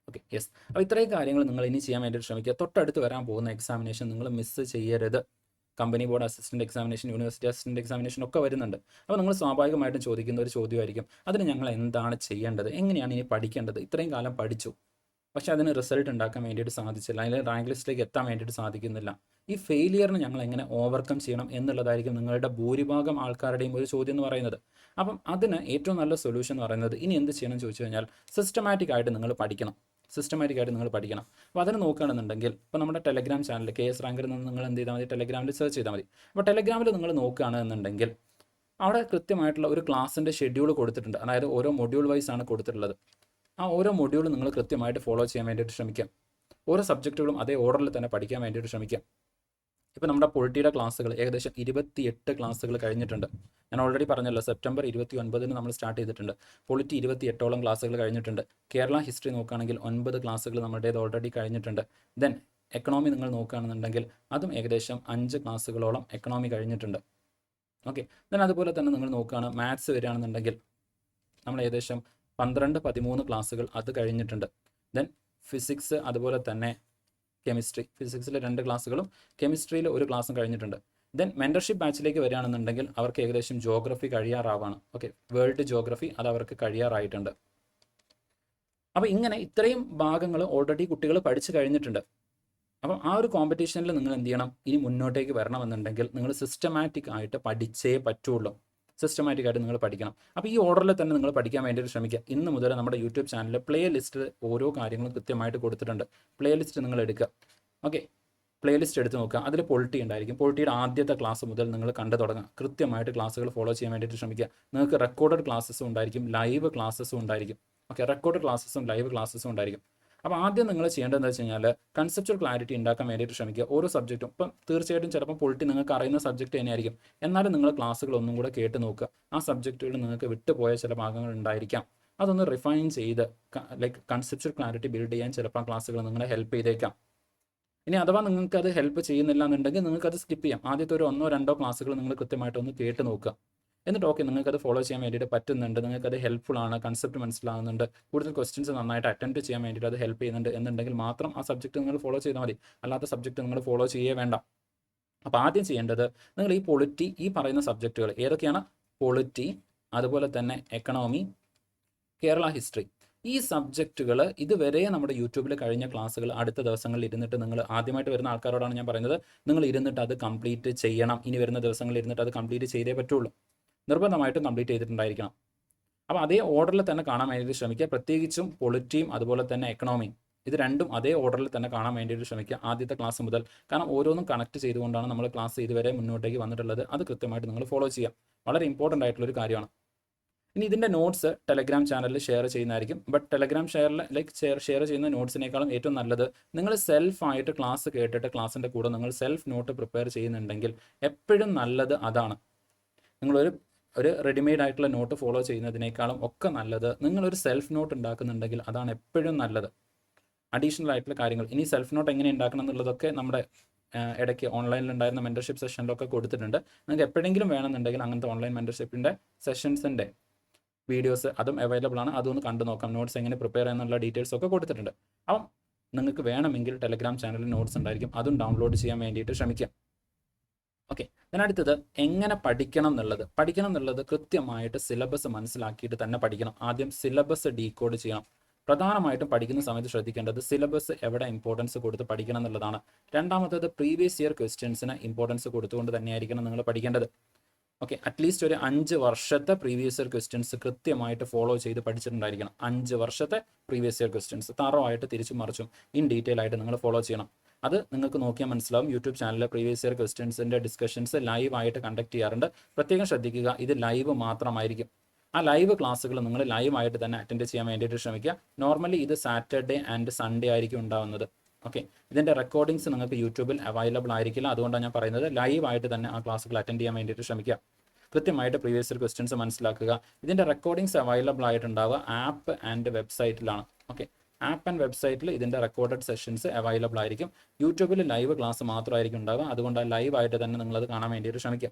ഓക്കെ യെസ് അപ്പോൾ ഇത്രയും കാര്യങ്ങൾ നിങ്ങൾ ഇനി ചെയ്യാൻ വേണ്ടിയിട്ട് ശ്രമിക്കുക. തൊട്ടടുത്ത് വരാൻ പോകുന്ന എക്സാമിനേഷൻ നിങ്ങൾ മിസ്സ് ചെയ്യരുത്. Company board assistant examination university assistant examination ഒക്കെ വരുന്നുണ്ട്. അപ്പോൾ നിങ്ങൾ സ്വാഭാവികമായിട്ടും ചോദിക്കുന്ന ഒരു ചോദ്യമായിരിക്കും. അതിന് ഞങ്ങൾ എന്താണ് ചെയ്യേണ്ടത്? എങ്ങനെയാണ് ഇനി പഠിക്കേണ്ടത്? ഇത്രയും കാലം പഠിച്ചു. പക്ഷേ അതിന് റിസൾട്ട് ഉണ്ടാക്കാൻ വേണ്ടിയിട്ട് സാധിച്ചില്ല. അല്ലെങ്കിൽ റാങ്ക് ലിസ്റ്റിലേക്ക് എത്താൻ വേണ്ടിയിട്ട് സാധിക്കുന്നില്ല. ഈ ഫെയിലിയറിന് ഞങ്ങൾ എങ്ങനെ ഓവർകം ചെയ്യണം എന്നുള്ളതായിരിക്കും നിങ്ങളുടെ ഭൂരിഭാഗം ആൾക്കാരുടെയും ഒരു ചോദ്യം എന്ന് പറയുന്നത്. അപ്പം അതിന് ഏറ്റവും നല്ല സൊല്യൂഷൻ എന്ന് പറയുന്നത് ഇനി എന്ത് ചെയ്യണം ചോദിച്ചു കഴിഞ്ഞാൽ സിസ്റ്റമാറ്റിക് ആയിട്ട് നിങ്ങൾ പഠിക്കണം. സിസ്റ്റമാറ്റിക് ആയിട്ട് നിങ്ങൾ പഠിക്കണം. അപ്പോൾ അതിന് നോക്കുകയാണെന്നുണ്ടെങ്കിൽ ഇപ്പോൾ നമ്മുടെ ടെലഗ്രാം ചാനൽ കെ എസ് റാങ്കിൽ നിന്ന് നിങ്ങൾ എന്ത് ചെയ്താൽ മതി? ടെലഗ്രാമിൽ സെർച്ച് ചെയ്താൽ മതി. അപ്പോൾ ടെലഗ്രാമിൽ നിങ്ങൾ നോക്കുകയാണെന്നുണ്ടെങ്കിൽ അവിടെ കൃത്യമായിട്ടുള്ള ഒരു ക്ലാസ്സിന്റെ ഷെഡ്യൂൾ കൊടുത്തിട്ടുണ്ട്. അതായത് ഓരോ മൊഡ്യൂൾ വൈസ് ആണ് കൊടുത്തിട്ടുള്ളത്. ആ ഓരോ മൊഡ്യൂൾ നിങ്ങൾ കൃത്യമായിട്ട് ഫോളോ ചെയ്യാൻ വേണ്ടിയിട്ട് ശ്രമിക്കാം ഓരോ സബ്ജക്റ്റുകളും അതേ ഓർഡറിൽ തന്നെ പഠിക്കാൻ വേണ്ടിയിട്ട് ശ്രമിക്കാം ഇപ്പോൾ നമ്മുടെ പൊളിറ്റിയുടെ ക്ലാസ്സുകൾ ഏകദേശം ഇരുപത്തിയെട്ട് ക്ലാസ്സുകൾ കഴിഞ്ഞിട്ടുണ്ട്. ഞാൻ ഓൾറെഡി പറഞ്ഞല്ലോ സെപ്റ്റംബർ ഇരുപത്തി ഒൻപതിന് നമ്മൾ സ്റ്റാർട്ട് ചെയ്തിട്ടുണ്ട്. പൊളിറ്റി ഇരുപത്തി എട്ടോളം ക്ലാസ്സുകൾ കഴിഞ്ഞിട്ടുണ്ട്. കേരള ഹിസ്റ്ററി നോക്കുകയാണെങ്കിൽ ഒൻപത് ക്ലാസ്സുകൾ നമ്മുടേത് ഓൾറെഡി കഴിഞ്ഞിട്ടുണ്ട്. ദെൻ എക്കണോമി നിങ്ങൾ നോക്കുകയാണെന്നുണ്ടെങ്കിൽ അതും ഏകദേശം അഞ്ച് ക്ലാസ്സുകളോളം എക്കണോമി കഴിഞ്ഞിട്ടുണ്ട്. ഓക്കെ ദെൻ അതുപോലെ തന്നെ നിങ്ങൾ നോക്കുകയാണ് മാത്സ് വരികയാണെന്നുണ്ടെങ്കിൽ നമ്മൾ ഏകദേശം പന്ത്രണ്ട് പതിമൂന്ന് ക്ലാസ്സുകൾ അത് കഴിഞ്ഞിട്ടുണ്ട്. ദെൻ ഫിസിക്സ് അതുപോലെ തന്നെ കെമിസ്ട്രി ഫിസിക്സിലെ രണ്ട് ക്ലാസ്സുകളും കെമിസ്ട്രിയിൽ ഒരു ക്ലാസ്സും കഴിഞ്ഞിട്ടുണ്ട്. ദെൻ മെന്റർഷിപ്പ് ബാച്ചിലേക്ക് വരികയാണെന്നുണ്ടെങ്കിൽ അവർക്ക് ഏകദേശം ജോഗ്രഫി കഴിയാറാവാണ്. ഓക്കെ വേൾഡ് ജോഗ്രഫി അത് അവർക്ക് കഴിയാറായിട്ടുണ്ട്. അപ്പോൾ ഇങ്ങനെ ഇത്രയും ഭാഗങ്ങൾ ഓൾറെഡി കുട്ടികൾ പഠിച്ചു കഴിഞ്ഞിട്ടുണ്ട്. അപ്പം ആ ഒരു കോമ്പറ്റീഷനിൽ നിങ്ങൾ എന്ത് ചെയ്യണം? ഇനി മുന്നോട്ടേക്ക് വരണമെന്നുണ്ടെങ്കിൽ നിങ്ങൾ സിസ്റ്റമാറ്റിക് ആയിട്ട് പഠിച്ചേ പറ്റുള്ളൂ. സിസ്റ്റമാറ്റിക് ആയിട്ട് നിങ്ങൾ പഠിക്കണം. അപ്പോൾ ഈ ഓർഡറിൽ തന്നെ നിങ്ങൾ പഠിക്കാൻ വേണ്ടിയിട്ട് ശ്രമിക്കുക. ഇന്ന് മുതൽ നമ്മുടെ യൂട്യൂബ് ചാനലിൽ പ്ലേ ലിസ്റ്റ് ഓരോ കാര്യങ്ങളും കൃത്യമായിട്ട് കൊടുത്തിട്ടുണ്ട്. പ്ലേ ലിസ്റ്റ് നിങ്ങൾ എടുക്കുക. ഓക്കെ പ്ലേ ലിസ്റ്റ് എടുത്ത് നോക്കുക. അതിൽ പൊളിറ്റി ഉണ്ടായിരിക്കും. പൊളിറ്റിയുടെ ആദ്യത്തെ ക്ലാസ് മുതൽ നിങ്ങൾ കണ്ടു തുടങ്ങുക. കൃത്യമായിട്ട് ക്ലാസ്സുകൾ ഫോളോ ചെയ്യാൻ വേണ്ടിയിട്ട് ശ്രമിക്കുക. നിങ്ങൾക്ക് റെക്കോർഡഡ് ക്ലാസ്സസും ഉണ്ടായിരിക്കും. ലൈവ് ക്ലാസ്സസും ഉണ്ടായിരിക്കും. ഓക്കെ റെക്കോർഡ് ക്ലാസ്സസും ലൈവ് ക്ലാസ്സസും ഉണ്ടായിരിക്കും. അപ്പോൾ ആദ്യം നിങ്ങൾ ചെയ്യേണ്ടതെന്ന് വെച്ച് കഴിഞ്ഞാൽ കൺസെപ്ച്വൽ ക്ലാരിറ്റി ഉണ്ടാക്കാൻ വേണ്ടിയിട്ട് ശ്രമിക്കുക. ഓരോ സബ്ജക്റ്റും ഇപ്പം തീർച്ചയായിട്ടും ചിലപ്പോൾ പൊളിറ്റി നിങ്ങൾക്ക് അറിയുന്ന സബ്ജക്റ്റ് തന്നെയായിരിക്കും. എന്നാലും നിങ്ങൾ ക്ലാസ്സുകൾ ഒന്നും കൂടെ കേട്ട് നോക്കുക. ആ സബ്ജക്റ്റുകൾ നിങ്ങൾക്ക് വിട്ടുപോയ ചില ഭാഗങ്ങൾ ഉണ്ടായിരിക്കാം. അതൊന്ന് റിഫൈൻ ചെയ്ത് ലൈക്ക് കൺസെപ്ച്വൽ ക്ലാരിറ്റി ബിൽഡ് ചെയ്യാൻ ചിലപ്പോൾ ക്ലാസ്സുകൾ നിങ്ങളെ ഹെൽപ്പ് ചെയ്തേക്കാം. ഇനി അഥവാ നിങ്ങൾക്ക് അത് ഹെൽപ്പ് ചെയ്യുന്നില്ല എന്നുണ്ടെങ്കിൽ നിങ്ങൾക്ക് അത് സ്കിപ്പ് ചെയ്യാം. ആദ്യത്തെ ഒരു ഒന്നോ രണ്ടോ ക്ലാസ്സുകൾ നിങ്ങൾ കൃത്യമായിട്ട് ഒന്ന് കേട്ട് നോക്കുക. എന്നിട്ട് ഓക്കെ നിങ്ങൾക്ക് അത് ഫോളോ ചെയ്യാൻ വേണ്ടിയിട്ട് പറ്റുന്നുണ്ട്. നിങ്ങൾക്ക് അത് ഹെൽപ്ഫുൾ ആണ് കൺസെപ്റ്റ് മനസ്സിലാകുന്നുണ്ട്. കൂടുതൽ ക്വസ്റ്റ്യൻസ് നന്നായിട്ട് അറ്റൻഡ് ചെയ്യാൻ വേണ്ടിയിട്ട് അത് ഹെൽപ്പ് ചെയ്യുന്നുണ്ട് എന്നുണ്ടെങ്കിൽ മാത്രം ആ സബ്ജക്റ്റ് നിങ്ങൾ ഫോളോ ചെയ്താൽ മതി. അല്ലാത്ത സബ്ജക്റ്റ് നിങ്ങൾ ഫോളോ ചെയ്യേ വേണ്ട. അപ്പോൾ ആദ്യം ചെയ്യേണ്ടത് നിങ്ങൾ ഈ പൊളിറ്റി ഈ പറയുന്ന സബ്ജക്റ്റുകൾ ഏതൊക്കെയാണ്? പൊളിറ്റി അതുപോലെ തന്നെ എക്കണോമി കേരള ഹിസ്റ്ററി ഈ സബ്ജക്റ്റുകൾ ഇതുവരെ നമ്മുടെ യൂട്യൂബിൽ കഴിഞ്ഞ ക്ലാസ്സുകൾ അടുത്ത ദിവസങ്ങളിൽ ഇരുന്നിട്ട് നിങ്ങൾ ആദ്യമായിട്ട് വരുന്ന ആൾക്കാരോടാണ് ഞാൻ പറയുന്നത്. നിങ്ങൾ ഇരുന്നിട്ട് അത് കംപ്ലീറ്റ് ചെയ്യണം. ഇനി വരുന്ന ദിവസങ്ങളിൽ ഇരുന്നിട്ട് അത് കംപ്ലീറ്റ് ചെയ്തേ പറ്റുള്ളൂ. നിർബന്ധമായിട്ടും കംപ്ലീറ്റ് ചെയ്തിട്ടുണ്ടായിരിക്കണം. അപ്പോൾ അതേ ഓർഡറിൽ തന്നെ കാണാൻ വേണ്ടിയിട്ട് ശ്രമിക്കുക. പ്രത്യേകിച്ചും പൊളിറ്റിയും അതുപോലെ തന്നെ എക്കണോമിയും ഇത് രണ്ടും അതേ ഓർഡറിൽ തന്നെ കാണാൻ വേണ്ടിയിട്ട് ശ്രമിക്കുക ആദ്യത്തെ ക്ലാസ് മുതൽ. കാരണം ഓരോന്നും കണക്ട് ചെയ്തുകൊണ്ടാണ് നമ്മൾ ക്ലാസ് ഇതുവരെ മുന്നോട്ടേക്ക് വന്നിട്ടുള്ളത്. അത് കൃത്യമായിട്ട് നിങ്ങൾ ഫോളോ ചെയ്യുക. വളരെ ഇമ്പോർട്ടന്റ് ആയിട്ടുള്ള ഒരു കാര്യമാണ്. ഇനി ഇതിന്റെ നോട്ട്സ് ടെലഗ്രാം ചാനലിൽ ഷെയർ ചെയ്യുന്നതായിരിക്കും. ബട്ട് ടെലഗ്രാം ഷെയറിൽ ലൈക്ക് ഷെയർ ഷെയർ ചെയ്യുന്ന നോട്ട്സിനേക്കാളും ഏറ്റവും നല്ലത് നിങ്ങൾ സെൽഫായിട്ട് ക്ലാസ് കേട്ടിട്ട് ക്ലാസ്സിന്റെ കൂടെ നിങ്ങൾ സെൽഫ് നോട്ട് പ്രിപ്പയർ ചെയ്യുന്നുണ്ടെങ്കിൽ എപ്പോഴും നല്ലത് അതാണ്. നിങ്ങളൊരു ഒരു റെഡിമെയ്ഡ് ആയിട്ടുള്ള നോട്ട് ഫോളോ ചെയ്യുന്നതിനേക്കാളും ഒക്കെ നല്ലത് നിങ്ങളൊരു സെൽഫ് നോട്ട് ഉണ്ടാക്കുന്നുണ്ടെങ്കിൽ അതാണ് എപ്പോഴും നല്ലത്. അഡീഷണൽ ആയിട്ടുള്ള കാര്യങ്ങൾ. ഇനി സെൽഫ് നോട്ട് എങ്ങനെ ഉണ്ടാക്കണം എന്നുള്ളതൊക്കെ നമ്മുടെ ഇടയ്ക്ക് ഓൺലൈനിൽ ഉണ്ടായിരുന്ന മെന്റർഷിപ്പ് സെഷനിലൊക്കെ കൊടുത്തിട്ടുണ്ട്. നിങ്ങൾക്ക് എപ്പോഴെങ്കിലും വേണമെന്നുണ്ടെങ്കിൽ അങ്ങനത്തെ ഓൺലൈൻ മെന്റർഷിപ്പിന്റെ സെഷൻസിന്റെ വീഡിയോസ് അതും അവൈലബിൾ ആണ്. അതൊന്ന് കണ്ടു നോക്കാം. നോട്ട്സ് എങ്ങനെ പ്രിപ്പയർ ചെയ്യാനുള്ള ഡീറ്റെയിൽസ് ഒക്കെ കൊടുത്തിട്ടുണ്ട്. അപ്പം നിങ്ങൾക്ക് വേണമെങ്കിൽ ടെലഗ്രാം ചാനലിൽ നോട്ട്സ് ഉണ്ടായിരിക്കും. അതും ഡൗൺലോഡ് ചെയ്യാൻ വേണ്ടിയിട്ട് ശ്രമിക്കാം. ഓക്കെ then അടുത്തത് എങ്ങനെ പഠിക്കണം എന്നുള്ളത്. പഠിക്കണം എന്നുള്ളത് കൃത്യമായിട്ട് സിലബസ് മനസ്സിലാക്കിയിട്ട് തന്നെ പഠിക്കണം. ആദ്യം സിലബസ് ഡീകോഡ് ചെയ്യണം. പ്രധാനമായിട്ടും പഠിക്കുന്ന സമയത്ത് ശ്രദ്ധിക്കേണ്ടത് സിലബസ് എവിടെ ഇമ്പോർട്ടൻസ് കൊടുത്ത് പഠിക്കണം എന്നുള്ളതാണ്. രണ്ടാമത്തത് പ്രീവിയസ് ഇയർ ക്വസ്റ്റ്യൻസിന് ഇമ്പോർട്ടൻസ് കൊടുത്തുകൊണ്ട് തന്നെയായിരിക്കണം നിങ്ങൾ പഠിക്കേണ്ടത്. ഓക്കെ അറ്റ്ലീസ്റ്റ് ഒരു അഞ്ച് വർഷത്തെ പ്രീവിയസ് ഇയർ ക്വസ്റ്റ്യൻസ് കൃത്യമായിട്ട് ഫോളോ ചെയ്ത് പഠിച്ചിട്ടുണ്ടായിരിക്കണം. അഞ്ച് വർഷത്തെ പ്രീവിയസ് ഇയർ ക്വസ്റ്റ്യൻസ് തറവായിട്ട് തിരിച്ചു മറിച്ചും. ഇൻ ഡീറ്റെയിൽ ആയിട്ട് നിങ്ങൾ ഫോളോ ചെയ്യണം. അത് നിങ്ങൾക്ക് നോക്കിയാൽ മനസ്സിലാവും. യൂട്യൂബ് ചാനലിലെ പ്രീവിയസ് ഇയർ ക്വസ്റ്റ്യൻസിന്റെ ഡിസ്കഷൻസ് ലൈവ് ആയിട്ട് കണ്ടക്ട് ചെയ്യാറുണ്ട്. പ്രത്യേകം ശ്രദ്ധിക്കുക ഇത് ലൈവ് മാത്രമായിരിക്കും. ആ ലൈവ് ക്ലാസ്സുകൾ നിങ്ങൾ ലൈവായിട്ട് തന്നെ അറ്റൻഡ് ചെയ്യാൻ വേണ്ടിയിട്ട് ശ്രമിക്കുക. നോർമലി ഇത് സാറ്റർഡേ ആൻഡ് സൺഡേ ആയിരിക്കും ഉണ്ടാവുന്നത്. ഓക്കെ ഇതിന്റെ റെക്കോർഡിങ്സ് നിങ്ങൾക്ക് യൂട്യൂബിൽ അവൈലബിൾ ആയിരിക്കില്ല. അതുകൊണ്ടാണ് ഞാൻ പറയുന്നത് ലൈവായിട്ട് തന്നെ ആ ക്ലാസ്സുകൾ അറ്റൻഡ് ചെയ്യാൻ വേണ്ടിയിട്ട് ശ്രമിക്കുക. കൃത്യമായിട്ട് പ്രീവിയസ് ഇയർ ക്വസ്റ്റ്യൻസ് മനസ്സിലാക്കുക. ഇതിന്റെ റെക്കോർഡിങ്സ് അവൈലബിൾ ആയിട്ടുണ്ടാവുക. ആപ്പ് ആൻഡ് വെബ്സൈറ്റിലാണ് ഓക്കെ ആപ്പ് ആൻഡ് വെബ്സൈറ്റിൽ ഇതിന്റെ റെക്കോർഡഡ് സെഷൻസ് അവൈലബിൾ ആയിരിക്കും. യൂട്യൂബിൽ ലൈവ് ക്ലാസ് മാത്രമായിരിക്കും ഉണ്ടാവുക. അതുകൊണ്ട് ലൈവ് ആയിട്ട് തന്നെ നിങ്ങളത് കാണാൻ വേണ്ടിയിട്ട് ശ്രമിക്കുക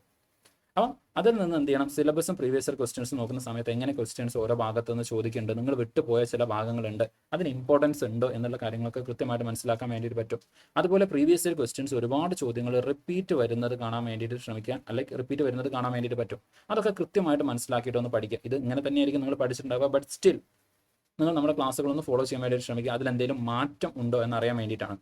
അപ്പം അതിൽ നിന്ന് എന്ത് ചെയ്യണം? സിലബസും പ്രീവിയസ് ഇയർ ക്വസ്റ്റ്യൻസ് നോക്കുന്ന സമയത്ത് എങ്ങനെ ക്വസ്റ്റ്യൻസ് ഓരോ ഭാഗത്തു നിന്ന് ചോദിക്കുന്നുണ്ട്? നിങ്ങൾ വിട്ടുപോയ ചില ഭാഗങ്ങളുണ്ട്. അതിന് ഇമ്പോർട്ടൻസ് ഉണ്ടോ എന്നുള്ള കാര്യങ്ങളൊക്കെ കൃത്യമായിട്ട് മനസ്സിലാക്കാൻ വേണ്ടിയിട്ട് പറ്റും. അതുപോലെ പ്രീവിയസ് ഇയർ ക്വസ്റ്റ്യൻസ് ഒരുപാട് ചോദ്യങ്ങൾ റിപ്പീറ്റ് വരുന്നത് കാണാൻ വേണ്ടിയിട്ട് ശ്രമിക്കുക. അല്ലെങ്കിൽ റിപ്പീറ്റ് വരുന്നത് കാണാൻ വേണ്ടിയിട്ട് പറ്റും. അതൊക്കെ കൃത്യമായിട്ട് മനസ്സിലാക്കിയിട്ട് ഒന്ന് പഠിക്കുക. ഇത് ഇങ്ങനെ തന്നെയായിരിക്കും നിങ്ങൾ പഠിച്ചിട്ടുണ്ടാവുക. ബട്ട് സ്റ്റിൽ നിങ്ങൾ നമ്മുടെ ക്ലാസ്സുകളൊന്ന് ഫോളോ ചെയ്യാൻ വേണ്ടിയിട്ട് ശ്രമിക്കുക. അതിലെന്തെങ്കിലും മാറ്റം ഉണ്ടോ എന്ന് അറിയാൻ വേണ്ടിയിട്ടാണ്.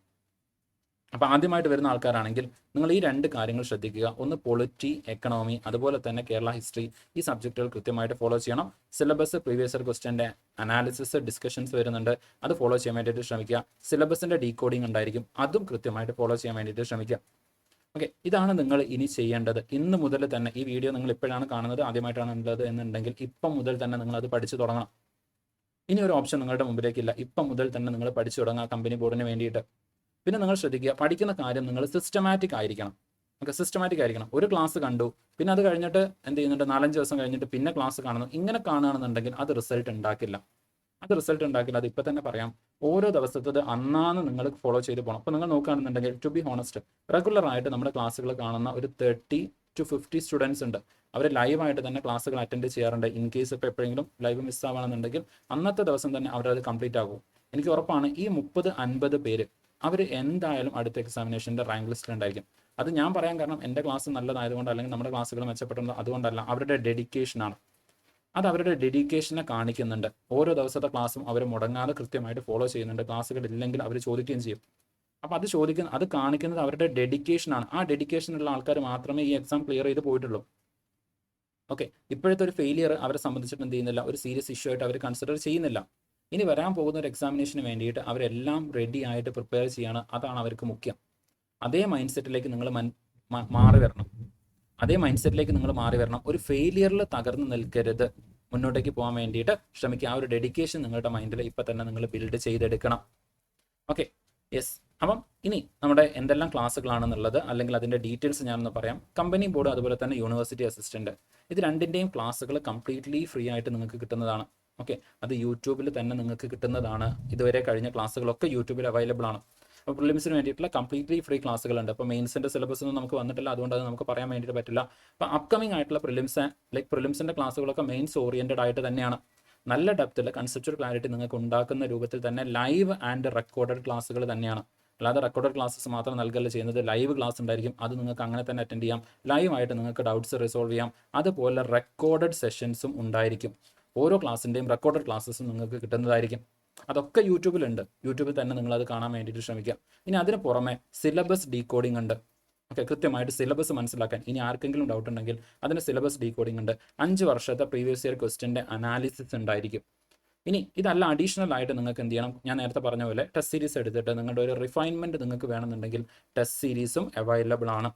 അപ്പോൾ ആദ്യമായിട്ട് വരുന്ന ആൾക്കാരാണെങ്കിൽ നിങ്ങൾ ഈ രണ്ട് കാര്യങ്ങൾ ശ്രദ്ധിക്കുക. ഒന്ന് പൊളിറ്റി എക്കണോമി അതുപോലെ തന്നെ കേരള ഹിസ്റ്ററി ഈ സബ്ജക്റ്റുകൾ കൃത്യമായിട്ട് ഫോളോ ചെയ്യണം. സിലബസ് പ്രീവിയസ് ഇയർ ക്വസ്റ്റ്യന്റെ അനാലിസിസ് ഡിസ്കഷൻസ് വരുന്നുണ്ട്. അത് ഫോളോ ചെയ്യാൻ വേണ്ടിയിട്ട് ശ്രമിക്കുക. സിലബസിന്റെ ഡീകോഡിംഗ് ഉണ്ടായിരിക്കും. അതും കൃത്യമായിട്ട് ഫോളോ ചെയ്യാൻ വേണ്ടിയിട്ട് ശ്രമിക്കുക. ഓക്കെ ഇതാണ് നിങ്ങൾ ഇനി ചെയ്യേണ്ടത്. ഇന്ന് മുതൽ തന്നെ ഈ വീഡിയോ നിങ്ങൾ ഇപ്പോഴാണ് കാണുന്നത് ആദ്യമായിട്ടാണ് ഉള്ളത് എന്നുണ്ടെങ്കിൽ ഇപ്പം മുതൽ തന്നെ നിങ്ങൾ അത് പഠിച്ചു തുടങ്ങണം. ഇനി ഒരു ഓപ്ഷൻ നിങ്ങളുടെ മുമ്പിലേക്കില്ല. ഇപ്പം മുതൽ തന്നെ നിങ്ങൾ പഠിച്ചു തുടങ്ങുക കമ്പനി ബോർഡിന് വേണ്ടിയിട്ട്. പിന്നെ നിങ്ങൾ ശ്രദ്ധിക്കുക പഠിക്കുന്ന കാര്യം നിങ്ങൾ സിസ്റ്റമാറ്റിക് ആയിരിക്കണം. ഓക്കെ സിസ്റ്റമാറ്റിക് ആയിരിക്കണം. ഒരു ക്ലാസ് കണ്ടു പിന്നെ അത് കഴിഞ്ഞിട്ട് എന്ത് ചെയ്യുന്നുണ്ട്? നാലഞ്ച് ദിവസം കഴിഞ്ഞിട്ട് പിന്നെ ക്ലാസ് കാണുന്നു. ഇങ്ങനെ കാണുകയാണെന്നുണ്ടെങ്കിൽ അത് റിസൾട്ട് ഉണ്ടാക്കില്ല. അത് റിസൾട്ട് ഉണ്ടാക്കില്ല. അത് ഇപ്പം തന്നെ പറയാം. ഓരോ ദിവസത്തത് അന്നാന്ന് നിങ്ങൾ ഫോളോ ചെയ്ത് പോകണം അപ്പോൾ നിങ്ങൾ നോക്കുകയാണെന്നുണ്ടെങ്കിൽ ടു ബി ഹോണസ്റ്റ് റെഗുലർ ആയിട്ട് നമ്മുടെ ക്ലാസ്സുകൾ കാണുന്ന ഒരു തേർട്ടി ടു ഫിഫ്റ്റി സ്റ്റുഡൻസ് ഉണ്ട്. അവർ ലൈവായിട്ട് തന്നെ ക്ലാസ്സുകൾ അറ്റൻഡ് ചെയ്യാറുണ്ട്. ഇൻ കേസ് ഇപ്പോൾ എപ്പോഴെങ്കിലും ലൈവ് മിസ് ആവുകയാണെന്നുണ്ടെങ്കിൽ അന്നത്തെ ദിവസം തന്നെ അവരത് കംപ്ലീറ്റ് ആകും. എനിക്ക് ഉറപ്പാണ് ഈ മുപ്പത് അൻപത് പേര് അവർ എന്തായാലും അടുത്ത എക്സാമിനേഷന്റെ റാങ്ക് ലിസ്റ്റിൽ ഉണ്ടായിരിക്കും. അത് ഞാൻ പറയാൻ കാരണം എന്റെ ക്ലാസ് നല്ലതായതുകൊണ്ട് അല്ലെങ്കിൽ നമ്മുടെ ക്ലാസ്സുകൾ മെച്ചപ്പെട്ടത് അതുകൊണ്ടല്ല അവരുടെ ഡെഡിക്കേഷനാണ് അത് അവരുടെ ഡെഡിക്കേഷനെ കാണിക്കുന്നുണ്ട്. ഓരോ ദിവസത്തെ ക്ലാസ്സും അവർ മുടങ്ങാതെ കൃത്യമായിട്ട് ഫോളോ ചെയ്യുന്നുണ്ട്. ക്ലാസ്സുകൾ ഇല്ലെങ്കിൽ അവർ ചോദിക്കുകയും ചെയ്യും. അപ്പോൾ അത് ചോദിക്കുന്ന അത് കാണിക്കുന്നത് അവരുടെ ഡെഡിക്കേഷനാണ് ആ ഡെഡിക്കേഷനുള്ള ആൾക്കാർ മാത്രമേ ഈ എക്സാം ക്ലിയർ ചെയ്ത് പോയിട്ടുള്ളൂ. ഓക്കെ ഇപ്പോഴത്തെ ഒരു ഫെയിലിയർ അവരെ സംബന്ധിച്ചിട്ട് എന്ത് ചെയ്യുന്നില്ല. ഒരു സീരിയസ് ഇഷ്യൂ ആയിട്ട് അവർ കൺസിഡർ ചെയ്യുന്നില്ല. ഇനി വരാൻ പോകുന്ന ഒരു എക്സാമിനേഷന് വേണ്ടിയിട്ട് അവരെല്ലാം റെഡി ആയിട്ട് പ്രിപ്പയർ ചെയ്യാണ്. അതാണ് അവർക്ക് മുഖ്യം. അതേ മൈൻഡ് സെറ്റിലേക്ക് നിങ്ങൾ മാറി വരണം. അതേ മൈൻഡ് സെറ്റിലേക്ക് നിങ്ങൾ മാറി വരണം. ഒരു ഫെയിലിയറിൽ തകർന്നു നിൽക്കരുത്. മുന്നോട്ടേക്ക് പോകാൻ വേണ്ടിയിട്ട് ശ്രമിക്കുക. ആ ഒരു ഡെഡിക്കേഷൻ നിങ്ങളുടെ മൈൻഡിൽ ഇപ്പം തന്നെ നിങ്ങൾ ബിൽഡ് ചെയ്തെടുക്കണം. ഓക്കെ യെസ് അപ്പം ഇനി നമ്മുടെ എന്തെല്ലാം ക്ലാസ്സുകളാണെന്നുള്ളത് അല്ലെങ്കിൽ അതിന്റെ ഡീറ്റെയിൽസ് ഞാനൊന്ന് പറയാം. കമ്പനി ബോർഡ് അതുപോലെ തന്നെ യൂണിവേഴ്സിറ്റി അസിസ്റ്റന്റ് ഇത് രണ്ടിന്റെയും ക്ലാസ്സുകൾ കംപ്ലീറ്റ്ലി ഫ്രീ ആയിട്ട് നിങ്ങൾക്ക് കിട്ടുന്നതാണ്. ഓക്കെ? അത് യൂട്യൂബിൽ തന്നെ നിങ്ങൾക്ക് കിട്ടുന്നതാണ്. ഇതുവരെ കഴിഞ്ഞ ക്ലാസ്സുകളൊക്കെ യൂട്യൂബിൽ അവൈലബിൾ ആണ്. അപ്പോൾ പ്രിലിംസിന് വേണ്ടിയിട്ടുള്ള കംപ്ലീറ്റ്ലി ഫ്രീ ക്ലാസ്സുകളുണ്ട്. അപ്പോൾ മെയിൻസിന്റെ സിലബസ് ഒന്നും നമുക്ക് വന്നിട്ടില്ല. അതുകൊണ്ട് അത് നമുക്ക് പറയാൻ വേണ്ടിയിട്ട് പറ്റില്ല. അപ്പോൾ അപ്കമിംഗ് ആയിട്ടുള്ള പ്രിലിംസ് ലൈക്ക് പ്രിലിംസിന്റെ ക്ലാസ്സുകളൊക്കെ മെയിൻസ് ഓറിയന്റഡ് ആയിട്ട് തന്നെയാണ്. നല്ല ഡെപ്തിൽ കൺസെപ്റ്റൽ ക്ലാരിറ്റി നിങ്ങൾക്ക് ഉണ്ടാക്കുന്ന രൂപത്തിൽ തന്നെ ലൈവ് ആൻഡ് റെക്കോർഡഡ് ക്ലാസ്സുകൾ തന്നെയാണ്. അല്ലാതെ റെക്കോർഡഡ് ക്ലാസ്സസ് മാത്രം നൽകല്ല ചെയ്യുന്നത് ലൈവ് ക്ലാസ് ഉണ്ടായിരിക്കും. അത് നിങ്ങൾക്ക് അങ്ങനെ തന്നെ അറ്റൻഡ് ചെയ്യാം. ലൈവായിട്ട് നിങ്ങൾക്ക് ഡൗട്ട്സ് റിസോൾവ് ചെയ്യാം. അതുപോലെ റെക്കോർഡഡ് സെഷൻസും ഉണ്ടായിരിക്കും. ഓരോ ക്ലാസ്സിന്റെയും റെക്കോർഡഡ് ക്ലാസ്സസും നിങ്ങൾക്ക് കിട്ടുന്നതായിരിക്കും. അതൊക്കെ യൂട്യൂബിലുണ്ട് യൂട്യൂബിൽ തന്നെ നിങ്ങൾ അത് കാണാൻ വേണ്ടിയിട്ട് ശ്രമിക്കുക ഇനി അതിന് പുറമെ സിലബസ് ഡീകോഡിംഗ് ഉണ്ട്. ഓക്കെ കൃത്യമായിട്ട് സിലബസ് മനസ്സിലാക്കാൻ. ഇനി ആർക്കെങ്കിലും ഡൗട്ട് ഉണ്ടെങ്കിൽ അതിന് സിലബസ് ഡീകോഡിംഗ് ഉണ്ട്. അഞ്ച് വർഷത്തെ പ്രീവിയസ് ഇയർ ക്വസ്റ്റിന്റെ അനാലിസിസ് ഉണ്ടായിരിക്കും. ഇനി ഇതല്ല അഡീഷണൽ ആയിട്ട് നിങ്ങൾക്ക് എന്ത് ചെയ്യണം? ഞാൻ നേരത്തെ പറഞ്ഞ പോലെ ടെസ്റ്റ് സീരീസ് എടുത്തിട്ട് നിങ്ങളുടെ ഒരു റിഫൈൻമെന്റ് നിങ്ങൾക്ക് വേണമെന്നുണ്ടെങ്കിൽ ടെസ്റ്റ് സീരീസും അവൈലബിൾ ആണ്.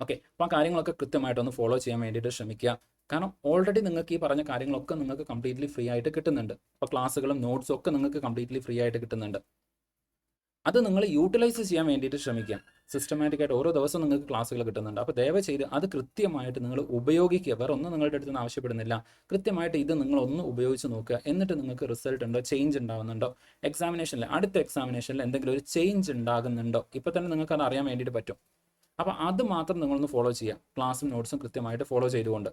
ഓക്കെ അപ്പോൾ ആ കാര്യങ്ങളൊക്കെ കൃത്യമായിട്ടൊന്ന് ഫോളോ ചെയ്യാൻ വേണ്ടിയിട്ട് ശ്രമിക്കുക. കാരണം ഓൾറെഡി നിങ്ങൾക്ക് ഈ പറഞ്ഞ കാര്യങ്ങളൊക്കെ നിങ്ങൾക്ക് കംപ്ലീറ്റ്ലി ഫ്രീ ആയിട്ട് കിട്ടുന്നുണ്ട്. അപ്പോൾ ക്ലാസ്സുകളും നോട്ട്സും ഒക്കെ നിങ്ങൾക്ക് കംപ്ലീറ്റ്ലി ഫ്രീ ആയിട്ട് കിട്ടുന്നുണ്ട്. അത് നിങ്ങൾ യൂട്ടിലൈസ് ചെയ്യാൻ വേണ്ടിയിട്ട് ശ്രമിക്കുക സിസ്റ്റമാറ്റിക്കായിട്ട് ഓരോ ദിവസവും നിങ്ങൾക്ക് ക്ലാസ്സുകൾ കിട്ടുന്നുണ്ട്. അപ്പോൾ ദയവ് ചെയ്ത് അത് കൃത്യമായിട്ട് നിങ്ങൾ ഉപയോഗിക്കുക. വേറെ ഒന്നും നിങ്ങളുടെ അടുത്ത് നിന്ന് ആവശ്യപ്പെടുന്നില്ല. കൃത്യമായിട്ട് ഇത് നിങ്ങൾ ഒന്ന് ഉപയോഗിച്ച് നോക്കുക. എന്നിട്ട് നിങ്ങൾക്ക് റിസൾട്ട് ഉണ്ടോ? ചേഞ്ച് ഉണ്ടാകുന്നുണ്ടോ എക്സാമിനേഷനിൽ അടുത്ത എക്സാമിനേഷനിൽ എന്തെങ്കിലും ഒരു ചേഞ്ച് ഉണ്ടാകുന്നുണ്ടോ? ഇപ്പോൾ തന്നെ നിങ്ങൾക്ക് അത് അറിയാൻ വേണ്ടിയിട്ട് പറ്റും. അപ്പോൾ അത് മാത്രം നിങ്ങളൊന്ന് ഫോളോ ചെയ്യുക ക്ലാസ്സും നോട്ട്സും കൃത്യമായിട്ട് ഫോളോ ചെയ്തുകൊണ്ട്.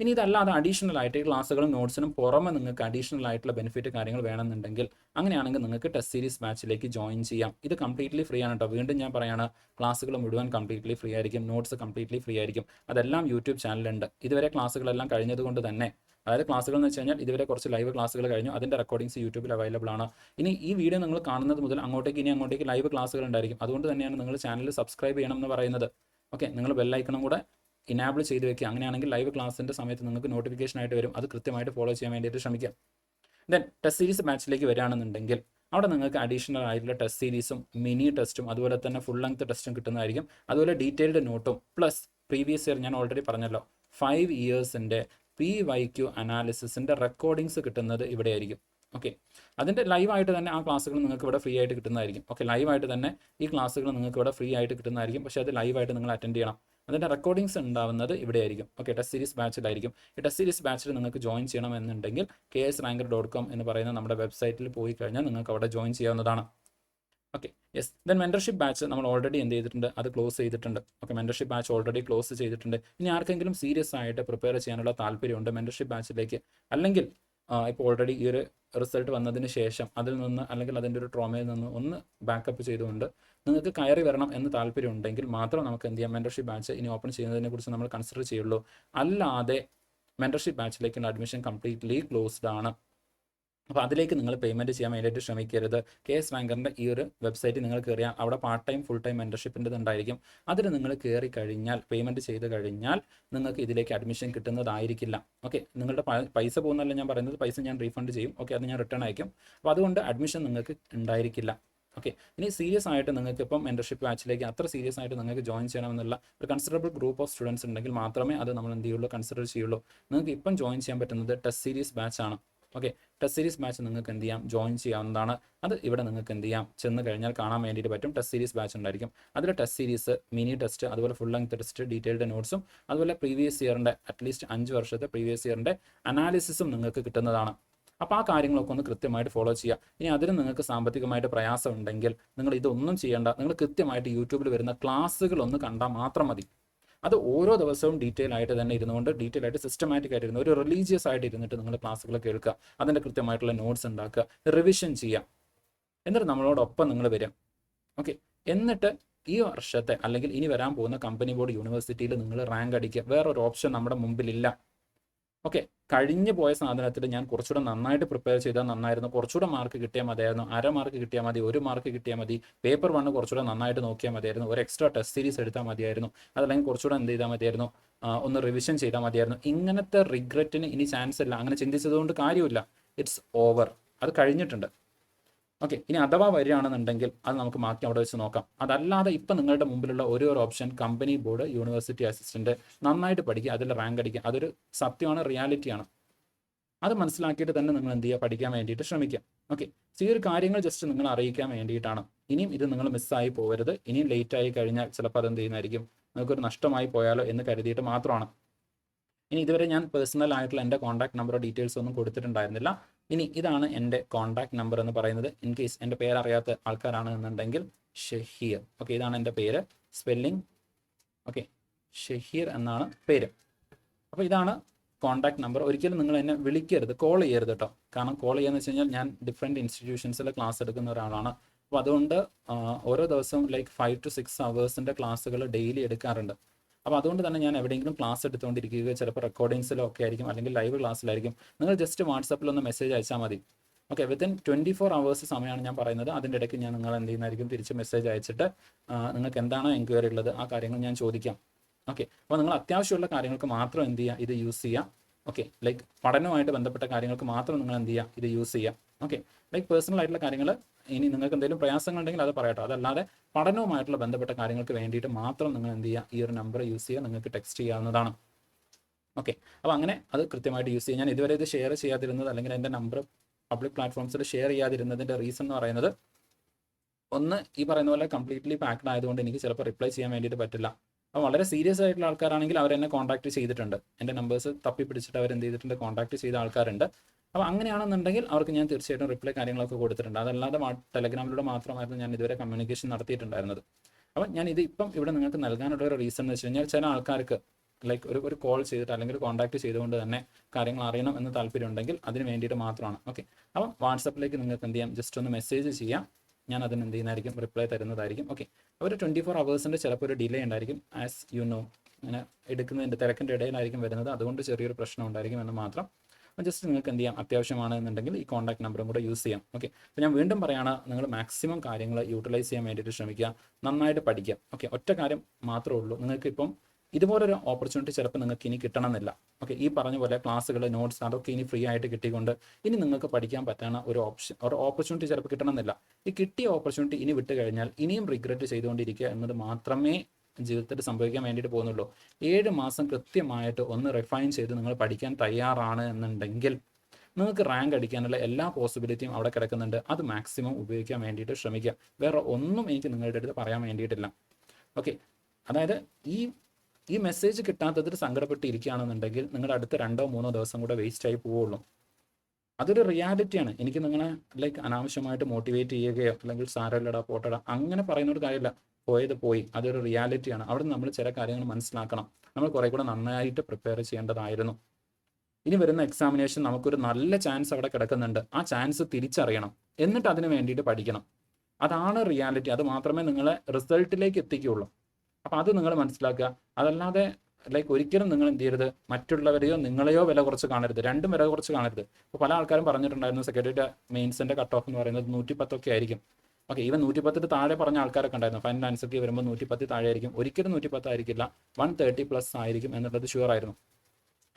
ഇനി ഇതല്ലാതെ അഡീഷണൽ ആയിട്ട് ഈ ക്ലാസ്സുകളും നോട്ട്സിനും പുറമെ നിങ്ങൾക്ക് അഡീഷണൽ ആയിട്ടുള്ള ബെനിഫിറ്റ് കാര്യങ്ങൾ വേണമെന്നുണ്ടെങ്കിൽ അങ്ങനെയാണെങ്കിൽ നിങ്ങൾക്ക് ടെസ്റ്റ് സീരീസ് ബാച്ചിലേക്ക് ജോയിൻ ചെയ്യാം. ഇത് കംപ്ലീറ്റ്ലി ഫ്രീ ആണ് കേട്ടോ വീണ്ടും ഞാൻ പറയാണ് ക്ലാസ്സുകൾ മുഴുവൻ കംപ്ലീറ്റ്ലി ഫ്രീ ആയിരിക്കും. നോട്ട്സ് കംപ്ലീറ്റ്ലി ഫ്രീ ആയിരിക്കും. അതെല്ലാം യൂട്യൂബ് ചാനലുണ്ട് ഇതുവരെ ക്ലാസ്സുകളെല്ലാം കഴിഞ്ഞതുകൊണ്ട് തന്നെ. അതായത് ക്ലാസ്സുകൾ എന്ന് വെച്ച് കഴിഞ്ഞാൽ ഇതുവരെ കുറച്ച് ലൈവ് ക്ലാസ്സുകൾ കഴിഞ്ഞു. അതിന്റെ റെക്കോർഡിങ്സ് യൂട്യൂബിൽ അവൈലബിൾ ആണ്. ഇനി ഈ വീഡിയോ നിങ്ങൾ കാണുന്നത് മുതൽ അങ്ങോട്ടേക്ക് ഇനി അങ്ങോട്ടേക്ക് ലൈവ് ക്ലാസ്സുകൾ ഉണ്ടായിരിക്കും. അതുകൊണ്ട് തന്നെയാണ് നിങ്ങൾ ചാനൽ സബ്സ്ക്രൈബ് ചെയ്യണം എന്ന് പറയുന്നത്. ഓക്കെ നിങ്ങൾ ബെല്ലൈക്കണം കൂടെ ഇനാബിൾ ചെയ്ത് വെക്കുക. അങ്ങനെയാണെങ്കിൽ ലൈവ് ക്ലാസ്സിന്റെ സമയത്ത് നിങ്ങൾക്ക് നോട്ടിഫിക്കേഷൻ ആയിട്ട് വരും. അത് കൃത്യമായിട്ട് ഫോളോ ചെയ്യാൻ വേണ്ടിയിട്ട് ശ്രമിക്കുക ദെൻ ടെസ്റ്റ് സീരീസ് ബാച്ചിലേക്ക് വരികയാണെന്നുണ്ടെങ്കിൽ അവിടെ നിങ്ങൾക്ക് അഡീഷണൽ ആയിട്ടുള്ള ടെസ്റ്റ് സീരീസും മിനി ടെസ്റ്റും അതുപോലെ തന്നെ ഫുൾ ലെങ്ത് ടെസ്റ്റും കിട്ടുന്നതായിരിക്കും. അതുപോലെ ഡീറ്റെയിൽഡ് നോട്ടും പ്ലസ് പ്രീവിയസ് ഇയർ ഞാൻ ഓൾറെഡി പറഞ്ഞല്ലോ ഫൈവ് ഇയേഴ്സിന്റെ പി വൈ ക്യു അനാലിസിസിന്റെ റെക്കോർഡിങ്സ് കിട്ടുന്നത് ഇവിടെയായിരിക്കും. ഓക്കെ അതിന്റെ ലൈവായിട്ട് തന്നെ ആ ക്ലാസ്സുകൾ നിങ്ങൾക്ക് ഇവിടെ ഫ്രീ ആയിട്ട് കിട്ടുന്നതായിരിക്കും. ഓക്കെ ലൈവായിട്ട് തന്നെ ഈ ക്ലാസ്സുകൾ നിങ്ങൾക്ക് ഇവിടെ ഫ്രീ ആയിട്ട് കിട്ടുന്നതായിരിക്കും. പക്ഷേ അത് ലൈവായിട്ട് നിങ്ങൾ അറ്റൻഡ് ചെയ്യണം. അതിന്റെ റെക്കോർഡിങ്സ് ഉണ്ടാവുന്നത് ഇവിടെ ആയിരിക്കും ഓക്കെ ടെസ്റ്റ് സീരീസ് ബാച്ചിലായിരിക്കും ഈ ടെസ്റ്റ് സീരീസ് ബാച്ചിൽ നിങ്ങൾക്ക് ജോയിൻ ചെയ്യണമെന്നുണ്ടെങ്കിൽ K S ranker dot com എന്ന് പറയുന്ന നമ്മുടെ വെബ്സൈറ്റിൽ പോയി കഴിഞ്ഞാൽ നിങ്ങൾക്ക് അവിടെ ജോയിൻ ചെയ്യാവുന്നതാണ്. Okay yes then mentorship batch നമ്മൾ ഓൾറെഡി എന്ത് ചെയ്തിട്ടുണ്ട്? അത് ക്ലോസ് ചെയ്തിട്ടുണ്ട്. Okay mentorship batch already close ചെയ്തിട്ടുണ്ട്. ഇനി ആർക്കെങ്കിലും സീരിയസ് ആയിട്ട് പ്രിപ്പയർ ചെയ്യാനുള്ള താല്പര്യമുണ്ട് മെന്റർഷിപ്പ് ബാച്ചിലേക്ക് അല്ലെങ്കിൽ ഇപ്പോൾ ഓൾറെഡി ഈ ഒരു റിസൾട്ട് വന്നതിന് ശേഷം അതിൽ നിന്ന് അല്ലെങ്കിൽ അതിന്റെ ഒരു ട്രോമയിൽ നിന്ന് ഒന്ന് ബാക്കപ്പ് ചെയ്തുകൊണ്ട് നിങ്ങൾക്ക് കയറി വരണം എന്ന് താല്പര്യം ഉണ്ടെങ്കിൽ മാത്രം നമുക്ക് എന്ത് ചെയ്യാം? മെന്റർഷിപ്പ് ബാച്ച് ഇനി ഓപ്പൺ ചെയ്യുന്നതിനെ കുറിച്ച് നമ്മൾ കൺസിഡർ ചെയ്യുള്ളൂ. അല്ലാതെ മെന്റർഷിപ്പ് ബാച്ചിലേക്കുള്ള അഡ്മിഷൻ കംപ്ലീറ്റ്ലി ക്ലോസ്ഡ് ആണ്. അപ്പോൾ അതിലേക്ക് നിങ്ങൾ പേയ്മെന്റ് ചെയ്യാൻ വേണ്ടിയിട്ട് ശ്രമിക്കരുത്. കെ എസ് ബാങ്കറിന്റെ ഈ ഒരു വെബ്സൈറ്റ് നിങ്ങൾ കയറിയാൽ അവിടെ പാർട്ട് ടൈം ഫുൾ ടൈം മെന്റർഷിപ്പിന്റെ ഉണ്ടായിരിക്കും. അതിന് നിങ്ങൾ കയറി കഴിഞ്ഞാൽ പേയ്മെന്റ് ചെയ്ത് കഴിഞ്ഞാൽ നിങ്ങൾക്ക് ഇതിലേക്ക് അഡ്മിഷൻ കിട്ടുന്നതായിരിക്കില്ല. ഓക്കെ നിങ്ങളുടെ പൈസ പോകുന്നതല്ല ഞാൻ പറയുന്നത്? പൈസ ഞാൻ റീഫണ്ട് ചെയ്യും. ഓക്കെ അത് ഞാൻ റിട്ടേൺ അയക്കും. അപ്പോൾ അതുകൊണ്ട് അഡ്മിഷൻ നിങ്ങൾക്ക് ഉണ്ടായിരിക്കില്ല. ഓക്കെ ഇനി സീരിയസ് ആയിട്ട് നിങ്ങൾക്ക് ഇപ്പം മെന്റർഷിപ്പ് ബാച്ചിലേക്ക് അത്ര സീരിയസ് ആയിട്ട് നിങ്ങൾക്ക് ജോയിൻ ചെയ്യണമെന്നുള്ള ഒരു കൺസിഡറബിൾ ഗ്രൂപ്പ് ഓഫ് സ്റ്റുഡൻസ് ഉണ്ടെങ്കിൽ മാത്രമേ അത് നമ്മൾ എന്ത് ചെയ്യുള്ളൂ? കൺസിഡർ ചെയ്യുള്ളൂ. നിങ്ങൾക്ക് ഇപ്പം ജോയിൻ ചെയ്യാൻ പറ്റുന്നത് ടെസ്റ്റ് സീരീസ് ബാച്ചാണ് ഓക്കെ ടെസ്റ്റ് സീരീസ് ബാച്ച് നിങ്ങൾക്ക് എന്ത് ചെയ്യാം? ജോയിൻ ചെയ്യാവുന്നതാണ്. അത് ഇവിടെ നിങ്ങൾക്ക് എന്ത് ചെയ്യാം? ചെന്ന് കഴിഞ്ഞാൽ കാണാൻ വേണ്ടിയിട്ട് പറ്റും ടെസ്റ്റ് സീരീസ് ബാച്ച് ഉണ്ടായിരിക്കും. അതിൽ ടെസ്റ്റ് സീരീസ് മിനി ടെസ്റ്റ് അതുപോലെ ഫുൾ ലെങ്ത് ടെസ്റ്റ് ഡീറ്റെയിൽഡ് നോട്ട്സും അതുപോലെ പ്രീവിയസ് ഇയറിന്റെ അറ്റ്ലീസ്റ്റ് അഞ്ച് വർഷത്തെ പ്രീവിയസ് ഇയറിന്റെ അനാലിസിസും നിങ്ങൾക്ക് കിട്ടുന്നതാണ്. അപ്പോൾ ആ കാര്യങ്ങളൊക്കെ ഒന്ന് കൃത്യമായിട്ട് ഫോളോ ചെയ്യുക. ഇനി അതിന് നിങ്ങൾക്ക് സാമ്പത്തികമായിട്ട് പ്രയാസം ഉണ്ടെങ്കിൽ നിങ്ങൾ ഇതൊന്നും ചെയ്യേണ്ട നിങ്ങൾ കൃത്യമായിട്ട് യൂട്യൂബിൽ വരുന്ന ക്ലാസ്സുകളൊന്ന് കണ്ടാൽ മാത്രം മതി. അത് ഓരോ ദിവസവും ഡീറ്റെയിൽ ആയിട്ട് തന്നെ ഇരുന്നുകൊണ്ട് ഡീറ്റെയിൽ ആയിട്ട് സിസ്റ്റമാറ്റിക് ആയിട്ട് ഇരുന്ന് ഒരു റിലീജിയസ് ആയിട്ട് ഇരുന്നിട്ട് നിങ്ങൾ ക്ലാസ്സുകൾ കേൾക്കുക അതിന്റെ കൃത്യമായിട്ടുള്ള നോട്ട്സ് ഉണ്ടാക്കുക. റിവിഷൻ ചെയ്യുക. എന്നിട്ട് നമ്മളോടൊപ്പം നിങ്ങൾ വരിക. ഓക്കെ എന്നിട്ട് ഈ വർഷത്തെ അല്ലെങ്കിൽ ഇനി വരാൻ പോകുന്ന കമ്പനി ബോർഡ് യൂണിവേഴ്സിറ്റിയിൽ നിങ്ങൾ റാങ്ക് അടിക്കുക. വേറൊരു ഓപ്ഷൻ നമ്മുടെ മുമ്പിലില്ല. ഓക്കെ കഴിഞ്ഞു പോയ സാധനത്തിൽ ഞാൻ കുറച്ചുകൂടെ നന്നായിട്ട് പ്രിപ്പയർ ചെയ്താൽ നന്നായിരുന്നു. കുറച്ചുകൂടെ മാർക്ക് കിട്ടിയാൽ മതിയായിരുന്നു. അര മാർക്ക് കിട്ടിയാൽ മതി ഒരു മാർക്ക് കിട്ടിയാൽ മതി. പേപ്പർ വണ്ണ് കുറച്ചുകൂടെ നന്നായിട്ട് നോക്കിയാൽ മതിയായിരുന്നു. ഒരു എക്സ്ട്രാ ടെസ്റ്റ് സീരീസ് എടുത്താൽ മതിയായിരുന്നു. അതല്ലെങ്കിൽ കുറച്ചുകൂടെ എന്ത് ചെയ്താൽ മതിയായിരുന്നു? ഒന്ന് റിവിഷൻ ചെയ്താൽ മതിയായിരുന്നു. ഇങ്ങനത്തെ റിഗ്രറ്റിന് ഇനി ചാൻസ് ഇല്ല. അങ്ങനെ ചിന്തിച്ചതുകൊണ്ട് കാര്യമില്ല. ഇറ്റ്സ് ഓവർ അത് കഴിഞ്ഞിട്ടുണ്ട്. ഓക്കെ ഇനി അഥവാ വരികയാണെന്നുണ്ടെങ്കിൽ അത് നമുക്ക് മാറ്റി അവിടെ വെച്ച് നോക്കാം. അതല്ലാതെ ഇപ്പം നിങ്ങളുടെ മുമ്പിലുള്ള ഒരു ഒരു option company board university assistant നന്നായിട്ട് പഠിക്കുക അതിൽ റാങ്ക് അടിക്കുക. അതൊരു സത്യമാണ് റിയാലിറ്റിയാണ് അത് മനസ്സിലാക്കിയിട്ട് തന്നെ നിങ്ങൾ എന്ത് ചെയ്യുക? പഠിക്കാൻ വേണ്ടിയിട്ട് ശ്രമിക്കുക. ഓക്കെ ഈ ഒരു കാര്യങ്ങൾ ജസ്റ്റ് നിങ്ങൾ അറിയിക്കാൻ വേണ്ടിയിട്ടാണ്. ഇനിയും ഇത് നിങ്ങൾ മിസ്സായി പോകരുത്. ഇനിയും ലേറ്റ് ആയി കഴിഞ്ഞാൽ ചിലപ്പോൾ അതെന്ത് ചെയ്യുന്നതായിരിക്കും? നിങ്ങൾക്കൊരു നഷ്ടമായി പോയാലോ എന്ന് കരുതിയിട്ട് മാത്രമാണ്. ഇനി ഇതുവരെ ഞാൻ പേഴ്സണൽ ആയിട്ടുള്ള എന്റെ കോൺടാക്ട് നമ്പറോ ഡീറ്റെയിൽസ് ഒന്നും കൊടുത്തിട്ടുണ്ടായിരുന്നില്ല. ഇനി ഇതാണ് എന്റെ കോൺടാക്ട് നമ്പർ എന്ന് പറയുന്നത്. ഇൻ കേസ് എന്റെ പേര് അറിയാത്ത ആൾക്കാരാണ് എന്നുണ്ടെങ്കിൽ ഷഹീർ. ഓക്കെ ഇതാണ് എന്റെ പേര്. സ്പെല്ലിംഗ് ഓക്കെ ഷഹീർ എന്നാണ് പേര്. അപ്പോൾ ഇതാണ് കോൺടാക്ട് നമ്പർ ഒരിക്കലും നിങ്ങൾ എന്നെ വിളിക്കരുത്. കോൾ ചെയ്യരുത് കേട്ടോ കാരണം കോൾ ചെയ്യാന്ന് വെച്ച് കഴിഞ്ഞാൽ ഞാൻ ഡിഫറെന്റ് ഇൻസ്റ്റിറ്റ്യൂഷൻസിൽ ക്ലാസ് എടുക്കുന്ന ഒരാളാണ്. അപ്പോൾ അതുകൊണ്ട് ഓരോ ദിവസവും ലൈക്ക് ഫൈവ് ടു സിക്സ് അവേഴ്സിന്റെ ക്ലാസ്സുകൾ ഡെയിലി എടുക്കാറുണ്ട്. അപ്പോൾ അതുകൊണ്ട് തന്നെ ഞാൻ എവിടെയെങ്കിലും ക്ലാസ് എടുത്തുകൊണ്ടിരിക്കുക ചിലപ്പോൾ റെക്കോർഡിങ്സിലോ ഒക്കെ ആയിരിക്കും അല്ലെങ്കിൽ ലൈവ് ക്ലാസ്സിലായിരിക്കും നിങ്ങൾ ജസ്റ്റ് വാട്സപ്പിൽ ഒന്ന് മെസ്സേജ് അയച്ചാൽ മതി. Okay within twenty four hours സമയമാണ് ഞാൻ പറയുന്നത്. അതിന്റെ ഇടയ്ക്ക് ഞാൻ നിങ്ങൾ എന്ത് ചെയ്യുന്നതായിരിക്കും തിരിച്ച് മെസ്സേജ് അയച്ചിട്ട് നിങ്ങൾക്ക് എന്താണോ എൻക്വയറി ഉള്ളത് ആ കാര്യങ്ങൾ ഞാൻ ചോദിക്കാം. ഓക്കെ അപ്പോൾ നിങ്ങൾ അത്യാവശ്യമുള്ള കാര്യങ്ങൾക്ക് മാത്രം എന്ത് ചെയ്യുക? ഇത് യൂസ് ചെയ്യുക. ഓക്കെ ലൈക്ക് പഠനവുമായിട്ട് ബന്ധപ്പെട്ട കാര്യങ്ങൾക്ക് മാത്രം നിങ്ങൾ എന്ത് ചെയ്യുക? ഇത് യൂസ് ചെയ്യുക. ഓക്കെ ലൈക്ക് പേഴ്സണൽ ആയിട്ടുള്ള കാര്യങ്ങൾ ഇനി നിങ്ങൾക്ക് എന്തെങ്കിലും പ്രയാസങ്ങൾ ഉണ്ടെങ്കിൽ അത് പറയട്ടോ. അതല്ലാതെ പഠനവുമായിട്ടുള്ള ബന്ധപ്പെട്ട കാര്യങ്ങൾക്ക് വേണ്ടിയിട്ട് മാത്രം നിങ്ങൾ എന്ത് ചെയ്യുക? ഈ ഒരു നമ്പർ യൂസ് ചെയ്യുക. നിങ്ങൾക്ക് ടെക്സ്റ്റ് ചെയ്യാവുന്നതാണ്. ഓക്കെ അപ്പോൾ അങ്ങനെ അത് കൃത്യമായിട്ട് യൂസ് ചെയ്യുക. ഞാൻ ഇതുവരെ ഇത് ഷെയർ ചെയ്യാതിരുന്നത് അല്ലെങ്കിൽ എന്റെ നമ്പർ പബ്ലിക് പ്ലാറ്റ്ഫോംസിൽ ഷെയർ ചെയ്യാതിരുന്നതിന്റെ റീസൺ എന്ന് പറയുന്നത് ഒന്ന് ഈ പറയുന്ന പോലെ കംപ്ലീറ്റ്ലി പാക്ഡ് ആയതുകൊണ്ട് എനിക്ക് ചിലപ്പോൾ റിപ്ലൈ ചെയ്യാൻ വേണ്ടിയിട്ട് പറ്റില്ല. അപ്പോൾ വളരെ സീരിയസ് ആയിട്ടുള്ള ആൾക്കാരാണെങ്കിൽ അവർ എന്നെ കോൺടാക്ട് ചെയ്തിട്ടുണ്ട്. എന്റെ നമ്പേഴ്സ് തപ്പി പിടിച്ചിട്ട് അവർ എന്ത് ചെയ്തിട്ടുണ്ട്? കോൺടാക്ട് ചെയ്ത ആൾക്കാരുണ്ട്. അപ്പോൾ അങ്ങനെയാണെന്നുണ്ടെങ്കിൽ അവർക്ക് ഞാൻ തീർച്ചയായിട്ടും റിപ്ലൈ കാര്യങ്ങളൊക്കെ കൊടുത്തിട്ടുണ്ട്. അതല്ലാതെ ടെലഗ്രാമിലൂടെ മാത്രമായിരുന്നു ഞാൻ ഇതുവരെ കമ്മ്യൂണിക്കേഷൻ നടത്തിയിട്ടുണ്ടായിരുന്നത്. അപ്പോൾ ഞാൻ ഇത് ഇപ്പം ഇവിടെ നിങ്ങൾക്ക് നൽകാനുള്ള ഒരു റീസൺ എന്ന് വെച്ച് കഴിഞ്ഞാൽ ചില ആൾക്കാർക്ക് ലൈക്ക് ഒരു ഒരു കോൾ ചെയ്തിട്ട് അല്ലെങ്കിൽ കോൺടാക്ട് ചെയ്തുകൊണ്ട് തന്നെ കാര്യങ്ങൾ അറിയണം എന്ന് താല്പര്യം ഉണ്ടെങ്കിൽ അതിന് വേണ്ടിയിട്ട് മാത്രമാണ്. ഓക്കെ അപ്പം വാട്സപ്പിലേക്ക് നിങ്ങൾക്ക് എന്ത് ചെയ്യാം? ജസ്റ്റ് ഒന്ന് മെസ്സേജ് ചെയ്യാം. ഞാൻ അതിന് എന്ത് ചെയ്യുന്നതായിരിക്കും? റിപ്ലൈ തരുന്നതായിരിക്കും. ഓക്കെ ഒരു ട്വന്റി ഫോർ അവേഴ്സിന്റെ ചിലപ്പോൾ ഒരു ഡിലേ ഉണ്ടായിരിക്കും. ആസ് യു നോ അങ്ങനെ എടുക്കുന്നതിന്റെ തിരക്കിന്റെ ഇടയിലായിരിക്കും വരുന്നത്. അതുകൊണ്ട് ചെറിയൊരു പ്രശ്നം ഉണ്ടായിരിക്കും എന്ന് മാത്രം ജസ്റ്റ് നിങ്ങൾക്ക് എന്ത് ചെയ്യാം? അത്യാവശ്യമാണ് എന്നുണ്ടെങ്കിൽ ഈ കോൺടാക്ട് നമ്പറും കൂടെ യൂസ് ചെയ്യാം. ഓക്കെ അപ്പോൾ ഞാൻ വീണ്ടും പറയാണ് നിങ്ങൾ മാക്സിമം കാര്യങ്ങൾ യൂട്ടിലൈസ് ചെയ്യാൻ വേണ്ടിയിട്ട് ശ്രമിക്കുക. നന്നായിട്ട് പഠിക്കുക. ഓക്കെ ഒറ്റ കാര്യം മാത്രമേ ഉള്ളൂ. നിങ്ങൾക്ക് ഇപ്പം ഇതുപോലൊരു ഓപ്പർച്യൂണിറ്റി ചിലപ്പോൾ നിങ്ങൾക്ക് ഇനി കിട്ടണമെന്നില്ല. ഓക്കെ ഈ പറഞ്ഞ പോലെ ക്ലാസ്സുകൾ നോട്ട്സ് അതൊക്കെ ഇനി ഫ്രീ ആയിട്ട് കിട്ടിക്കൊണ്ട് ഇനി നിങ്ങൾക്ക് പഠിക്കാൻ പറ്റുന്ന ഒരു ഓപ്ഷൻ ഒരു ഓപ്പർച്യൂണിറ്റി ചിലപ്പോൾ കിട്ടണമെന്നില്ല. ഈ കിട്ടിയ ഓപ്പർച്യൂണിറ്റി ഇനി വിട്ട് കഴിഞ്ഞാൽ ഇനിയും റിഗ്രറ്റ് ചെയ്തുകൊണ്ടിരിക്കുക എന്നത് മാത്രമേ ജീവിതത്തിൽ സംഭവിക്കാൻ വേണ്ടിയിട്ട് പോകുന്നുള്ളൂ. ഏഴ് മാസം കൃത്യമായിട്ട് ഒന്ന് റിഫൈൻ ചെയ്ത് നിങ്ങൾ പഠിക്കാൻ തയ്യാറാണ് എന്നുണ്ടെങ്കിൽ നിങ്ങൾക്ക് റാങ്ക് അടിക്കാനുള്ള എല്ലാ പോസിബിലിറ്റിയും അവിടെ കിടക്കുന്നുണ്ട്. അത് മാക്സിമം ഉപയോഗിക്കാൻ വേണ്ടിയിട്ട് ശ്രമിക്കുക. വേറെ ഒന്നും എനിക്ക് നിങ്ങളുടെ അടുത്ത് പറയാൻ വേണ്ടിയിട്ടില്ല. ഓക്കെ അതായത് ഈ ഈ മെസ്സേജ് കിട്ടാത്തതിൽ സങ്കടപ്പെട്ടിരിക്കുകയാണെന്നുണ്ടെങ്കിൽ നിങ്ങളുടെ അടുത്ത രണ്ടോ മൂന്നോ ദിവസം കൂടെ വേസ്റ്റ് ആയി പോവുള്ളൂ. അതൊരു റിയാലിറ്റിയാണ്. എനിക്ക് നിങ്ങളെ ലൈക്ക് അനാവശ്യമായിട്ട് മോട്ടിവേറ്റ് ചെയ്യുകയോ അല്ലെങ്കിൽ സാരല്ലടാ പോട്ടടാ അങ്ങനെ പറയുന്ന ഒരു കാര്യമില്ല പോയത് പോയി. അതൊരു റിയാലിറ്റിയാണ്. അവിടെ നമ്മൾ ചില കാര്യങ്ങൾ മനസ്സിലാക്കണം. നമ്മൾ കുറെ കൂടെ നന്നായിട്ട് പ്രിപ്പയർ ചെയ്യേണ്ടതായിരുന്നു. ഇനി വരുന്ന എക്സാമിനേഷൻ നമുക്കൊരു നല്ല ചാൻസ് അവിടെ കിടക്കുന്നുണ്ട്. ആ ചാൻസ് തിരിച്ചറിയണം. എന്നിട്ട് അതിന് വേണ്ടിയിട്ട് പഠിക്കണം. അതാണ് റിയാലിറ്റി അത് മാത്രമേ നിങ്ങളെ റിസൾട്ടിലേക്ക് എത്തിക്കുകയുള്ളൂ. അപ്പം അത് നിങ്ങൾ മനസ്സിലാക്കുക. അതല്ലാതെ ലൈക്ക് ഒരിക്കലും നിങ്ങൾ എന്ത് ചെയ്യരുത്. മറ്റുള്ളവരെയോ നിങ്ങളെയോ വില കുറച്ച് കാണരുത്. രണ്ടും വില കുറച്ച് കാണരുത്. ഇപ്പോൾ പല ആൾക്കാരും പറഞ്ഞിട്ടുണ്ടായിരുന്നു സെക്രട്ടറി മെയിൻസിന്റെ കട്ട് ഓഫ് എന്ന് പറയുന്നത് നൂറ്റി പത്തൊക്കെ ആയിരിക്കും. ഓക്കെ ഈവൻ നൂറ്റിപ്പത്തിന് താഴെ പറഞ്ഞ ആൾക്കാരൊക്കെ ഉണ്ടായിരുന്നു. ഫൈനൽ ആൻസർക്ക് വരുമ്പോൾ നൂറ്റിപ്പത്ത് താഴെ ആയിരിക്കും ഒരിക്കലും നൂറ്റിപ്പത്ത് ആയിരിക്കില്ല വൺ തേർട്ടി പ്ലസ് ആയിരിക്കും എന്നുള്ളത് ഷുവർ ആയിരുന്നു.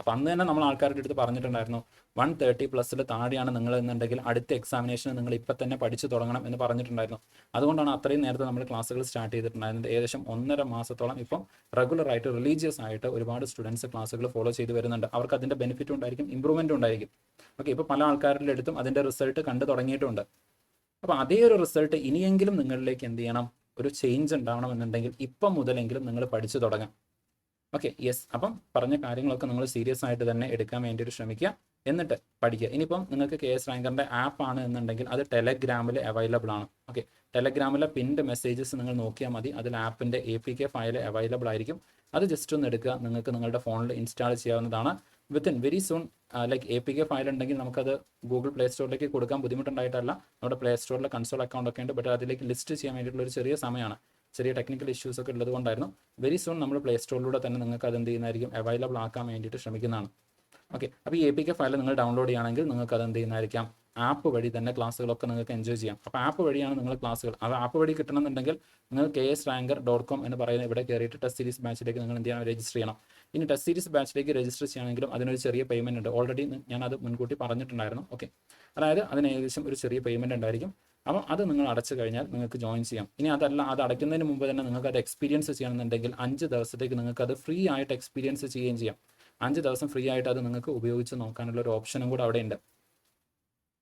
അപ്പം അന്ന് തന്നെ നമ്മൾ ആൾക്കാരുടെ അടുത്ത് പറഞ്ഞിട്ടുണ്ടായിരുന്നു വൺ തേർട്ടി പ്ലസ്സിൽ താഴെയാണ് നിങ്ങൾ എന്നുണ്ടെങ്കിൽ അടുത്ത എക്സാമിനേഷന് നിങ്ങൾ ഇപ്പം തന്നെ പഠിച്ചു തുടങ്ങണം എന്ന് പറഞ്ഞിട്ടുണ്ടായിരുന്നു. അതുകൊണ്ടാണ് അത്രയും നേരത്തെ നമ്മൾ ക്ലാസ്സുകൾ സ്റ്റാർട്ട് ചെയ്തിട്ടുണ്ടായിരുന്നത്. ഏകദേശം ഒന്നര മാസത്തോളം ഇപ്പം റെഗുലറായിട്ട് റിലീജിയസ് ആയിട്ട് ഒരുപാട് സ്റ്റുഡൻസ് ക്ലാസ്സുകൾ ഫോളോ ചെയ്ത് വരുന്നുണ്ട്. അവർക്ക് അതിന്റെ ബെനിഫിറ്റ് ഉണ്ടായിരിക്കും ഇമ്പ്രൂവ്മെന്റ് ഉണ്ടായിരിക്കും. ഓക്കെ ഇപ്പോൾ പല ആൾക്കാരുടെ അടുത്തും അതിന്റെ റിസൾട്ട് കണ്ടു തുടങ്ങിയിട്ടുണ്ട്. അപ്പോൾ അതേ ഒരു റിസൾട്ട് ഇനിയെങ്കിലും നിങ്ങളിലേക്ക് എന്ത് ചെയ്യണം? ഒരു ചേഞ്ച് ഉണ്ടാവണം എന്നുണ്ടെങ്കിൽ ഇപ്പം മുതലെങ്കിലും നിങ്ങൾ പഠിച്ചു തുടങ്ങാം. ഓക്കെ യെസ് അപ്പം പറഞ്ഞ കാര്യങ്ങളൊക്കെ നിങ്ങൾ സീരിയസ് ആയിട്ട് തന്നെ എടുക്കാൻ വേണ്ടിയിട്ട് ശ്രമിക്കുക. എന്നിട്ട് പഠിക്കുക. ഇനിയിപ്പം നിങ്ങൾക്ക് കെ എസ് റാങ്കറിന്റെ ആപ്പ് ആണ് എന്നുണ്ടെങ്കിൽ അത് ടെലഗ്രാമിൽ അവൈലബിൾ ആണ്. ഓക്കെ ടെലഗ്രാമിലെ പിൻഡ് മെസ്സേജസ് നിങ്ങൾ നോക്കിയാൽ മതി. അതിൽ ആപ്പിന്റെ A P K file available ആയിരിക്കും. അത് ജസ്റ്റ് ഒന്ന് എടുക്കുക. നിങ്ങൾക്ക് നിങ്ങളുടെ ഫോണിൽ ഇൻസ്റ്റാൾ ചെയ്യാവുന്നതാണ്. Within very soon like A P K file ഉണ്ടെങ്കിൽ നമുക്കത് ഗൂഗിൾ പ്ലേ സ്റ്റോറിലേക്ക് കൊടുക്കാൻ ബുദ്ധിമുട്ടുണ്ടായിട്ടല്ല. നമ്മുടെ പ്ലേ സ്റ്റോറിലെ കൺസോൾ അക്കൗണ്ട് ഒക്കെ ഉണ്ട്. ബട്ട് അതിലേക്ക് ലിസ്റ്റ് ചെയ്യാൻ വേണ്ടിയിട്ടുള്ള ഒരു ചെറിയ സമയമാണ്. ചെറിയ ടെക്നിക്കൽ ഇഷ്യൂസ് ഒക്കെ ഉള്ളത് കൊണ്ടായിരുന്നു. വെരി സൂൺ നമ്മൾ പ്ലേ സ്റ്റോറിലൂടെ തന്നെ നിങ്ങൾക്ക് അത് എന്ത് ചെയ്യുന്നതായിരിക്കും അവൈലബിൾ ആക്കാൻ വേണ്ടിയിട്ട് ശ്രമിക്കുന്നതാണ്. ഓക്കെ അപ്പോൾ ഈ എ പി കെ ഫയൽ നിങ്ങൾ ഡൗൺലോഡ് ചെയ്യുകയാണെങ്കിൽ നിങ്ങൾക്ക് അത് എന്ത് ചെയ്യുന്നതായിരിക്കാം ആപ്പ് വഴി തന്നെ ക്ലാസ്സുകളൊക്കെ നിങ്ങൾക്ക് എൻജോയ് ചെയ്യാം. അപ്പോൾ ആപ്പ് വഴിയാണ് നിങ്ങൾ ക്ലാസ്സുകൾ അത് ആപ്പ് വഴി കിട്ടണമെന്നുണ്ടെങ്കിൽ നിങ്ങൾ K S ranker dot com എന്ന് പറയുന്ന ഇവിടെ കയറിയിട്ട് ടെസ്റ്റ് സീരീസ് ബാച്ചിലേക്ക് നിങ്ങൾ എന്ത് ചെയ്യണം രജിസ്റ്റർ ചെയ്യണം. ഇനി ടെസ്റ്റ് സീരീസ് ബാച്ചിലേക്ക് രജിസ്റ്റർ ചെയ്യണമെങ്കിലും അതിനൊരു ചെറിയ പേയ്മെന്റ് ഉണ്ട്. ഓൾറെഡി ഞാൻ അത് മുൻകൂട്ടി പറഞ്ഞിട്ടുണ്ടായിരുന്നു. ഓക്കെ അതായത് അതിന് ഏകദേശം ഒരു ചെറിയ പേയ്മെന്റ് ഉണ്ടായിരിക്കും. അപ്പം അത് നിങ്ങൾ അടച്ചു കഴിഞ്ഞാൽ നിങ്ങൾക്ക് ജോയിൻ ചെയ്യാം. ഇനി അതല്ല അത് അടയ്ക്കുന്നതിന് മുമ്പ് തന്നെ നിങ്ങൾക്ക് അത് എക്സ്പീരിയൻസ് ചെയ്യണമെന്നുണ്ടെങ്കിൽ അഞ്ച് ദിവസത്തേക്ക് നിങ്ങൾക്ക് അത് ഫ്രീ ആയിട്ട് എക്സ്പീരിയൻസ് ചെയ്യുകയും ചെയ്യാം. അഞ്ച് ദിവസം ഫ്രീ ആയിട്ട് അത് നിങ്ങൾക്ക് ഉപയോഗിച്ച് നോക്കാനുള്ള ഒരു ഓപ്ഷനും കൂടെ അവിടെ ഉണ്ട്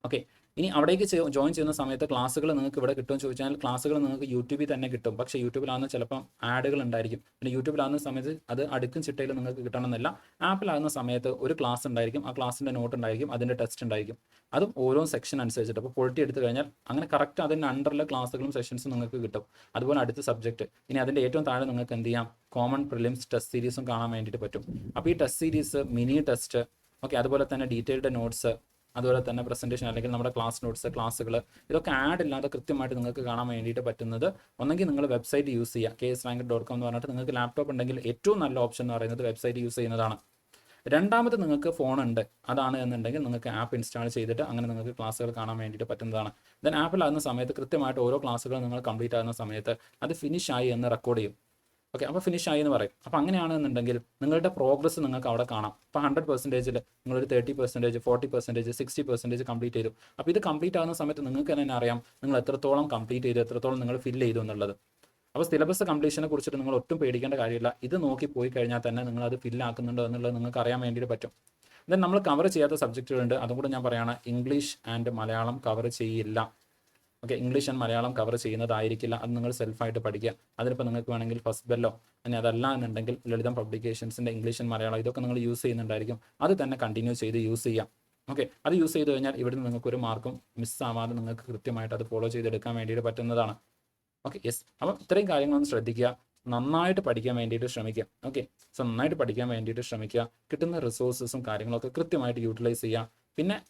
ഓക്കെ ഇനി അവിടേക്ക് ജോയിൻ ചെയ്യുന്ന സമയത്ത് ക്ലാസ്സുകൾ നിങ്ങൾക്ക് ഇവിടെ കിട്ടുമെന്ന് ചോദിച്ചാൽ ക്ലാസ്സുകൾ നിങ്ങൾക്ക് യൂട്യൂബിൽ തന്നെ കിട്ടും. പക്ഷേ യൂട്യൂബിലാകുന്ന ചിലപ്പം ആഡുകൾ ഉണ്ടായിരിക്കും. പിന്നെ യൂട്യൂബിലാകുന്ന സമയത്ത് അത് അടുക്കും ചിട്ടയിൽ നിങ്ങൾക്ക് കിട്ടണമെന്നില്ല. ആപ്പിലാകുന്ന സമയത്ത് ഒരു ക്ലാസ് ഉണ്ടായിരിക്കും. ആ ക്ലാസ്സിന്റെ നോട്ട് ഉണ്ടായിരിക്കും. അതിന്റെ ടെസ്റ്റ് ഉണ്ടായിരിക്കും. അതും ഓരോ സെക്ഷൻ അനുസരിച്ചിട്ട്. അപ്പോൾ പൊളിറ്റി എടുത്തു കഴിഞ്ഞാൽ അങ്ങനെ കറക്റ്റ് അതിന്റെ അണ്ടറിലെ ക്ലാസ്സുകളും സെഷൻസും നിങ്ങൾക്ക് കിട്ടും. അതുപോലെ അടുത്ത സബ്ജക്റ്റ് ഇനി അതിന്റെ ഏറ്റവും താഴെ നിങ്ങൾക്ക് എന്ത് ചെയ്യാം? കോമൺ പ്രിലിംസ് ടെസ്റ്റ് സീരീസും കാണാൻ വേണ്ടിയിട്ട് പറ്റും. അപ്പോൾ ഈ test series mini test okay അതുപോലെ തന്നെ ഡീറ്റെയിൽഡ് നോട്ട്സ് അതുപോലെ തന്നെ പ്രസന്റേഷൻ അല്ലെങ്കിൽ നമ്മുടെ ക്ലാസ് നോട്ട്സ് ക്ലാസ്സുകൾ ഇതൊക്കെ ആഡ് ഇല്ലാതെ കൃത്യമായിട്ട് നിങ്ങൾക്ക് കാണാൻ വേണ്ടിയിട്ട് പറ്റുന്നത്. ഒന്നെങ്കിൽ നിങ്ങൾ വെബ്സൈറ്റ് യൂസ് ചെയ്യുക. K S rank dot com എന്ന് പറഞ്ഞിട്ട് നിങ്ങൾക്ക് ലാപ്ടോപ്പ് ഉണ്ടെങ്കിൽ ഏറ്റവും നല്ല ഓപ്ഷൻ എന്ന് പറയുന്നത് വെബ്സൈറ്റ് യൂസ് ചെയ്യുന്നതാണ്. രണ്ടാമത് നിങ്ങൾക്ക് ഫോൺ ഉണ്ട്. അതാണ് എന്നുണ്ടെങ്കിൽ നിങ്ങൾക്ക് ആപ്പ് ഇൻസ്റ്റാൾ ചെയ്തിട്ട് അങ്ങനെ നിങ്ങൾക്ക് ക്ലാസ്സുകൾ കാണാൻ വേണ്ടിയിട്ട് പറ്റുന്നതാണ്. ദെൻ ആപ്പിലാകുന്ന സമയത്ത് കൃത്യമായിട്ട് ഓരോ ക്ലാസ്സുകൾ നിങ്ങൾ കംപ്ലീറ്റ് ആകുന്ന സമയത്ത് അത് ഫിനിഷ് ആയി എന്ന് റെക്കോർഡ് ചെയ്യും. ഓക്കെ അപ്പോൾ ഫിനിഷ് ആയി എന്ന് പറയും. അപ്പോൾ അങ്ങനെയാണെന്നുണ്ടെങ്കിൽ നിങ്ങളുടെ പ്രോഗ്രസ് നിങ്ങൾക്ക് അവിടെ കാണാം. ഇപ്പോൾ ഹൺഡ്രഡ് പെർസെന്റേജിൽ നിങ്ങളൊരു thirty percentage forty percentage sixty percentage complete ചെയ്തു. അപ്പോൾ ഇത് കംപ്ലീറ്റ് ആകുന്ന സമയത്ത് നിങ്ങൾക്ക് തന്നെ അറിയാം നിങ്ങൾ എത്രത്തോളം കംപ്ലീറ്റ് ചെയ്തു എത്രത്തോളം നിങ്ങൾ ഫില്ല് ചെയ്തു എന്നുള്ളത്. അപ്പോൾ സിലബസ് കംപ്ലീഷനെ കുറിച്ചിട്ട് നിങ്ങൾ ഒട്ടും പേടിക്കേണ്ട കാര്യമില്ല. ഇത് നോക്കി പോയി കഴിഞ്ഞാൽ തന്നെ നിങ്ങൾ അത് ഫില്ല് ആക്കുന്നുണ്ടോ എന്നുള്ളത് നിങ്ങൾക്ക് അറിയാൻ വേണ്ടിയിട്ട് പറ്റും. ദെൻ നമ്മൾ കവർ ചെയ്യാത്ത സബ്ജക്റ്റുകളുണ്ട് അതും കൂടെ ഞാൻ പറയുകയാണ് ഇംഗ്ലീഷ് ആൻഡ് മലയാളം കവർ ചെയ്യില്ല. Okay English and Malayalam cover ചെയ്യുന്നതായിരിക്കില്ല. അത് നിങ്ങൾ സെൽഫായിട്ട് പഠിക്കുക. അതിനിപ്പോൾ നിങ്ങൾക്ക് വേണമെങ്കിൽ ഫസ്റ്റ് ബെല്ലോ ഇനി അതല്ല എന്നുണ്ടെങ്കിൽ ലളിതം പബ്ലിക്കേഷൻസിന്റെ ഇംഗ്ലീഷ് ആൻഡ് മലയാളം ഇതൊക്കെ നിങ്ങൾ യൂസ് ചെയ്യുന്നുണ്ടായിരിക്കും. അത് തന്നെ കണ്ടിന്യൂ ചെയ്ത് യൂസ് ചെയ്യാം. ഓക്കെ അത് യൂസ് ചെയ്ത് കഴിഞ്ഞാൽ ഇവിടുന്ന് നിങ്ങൾക്ക് ഒരു മാർക്കും മിസ്സാവാതെ നിങ്ങൾക്ക് കൃത്യമായിട്ട് അത് ഫോളോ ചെയ്തെടുക്കാൻ വേണ്ടിയിട്ട് പറ്റുന്നതാണ്. ഓക്കെ യെസ് അപ്പം ഇത്രയും കാര്യങ്ങളൊന്ന് ശ്രദ്ധിക്കുക. നന്നായിട്ട് പഠിക്കാൻ വേണ്ടിയിട്ട് ശ്രമിക്കുക. ഓക്കെ സോ നന്നായിട്ട് പഠിക്കാൻ വേണ്ടിയിട്ട് ശ്രമിക്കുക. കിട്ടുന്ന റിസോഴ്സസും കാര്യങ്ങളൊക്കെ കൃത്യമായിട്ട് യൂട്ടിലൈസ് ചെയ്യുക. പിന്നെ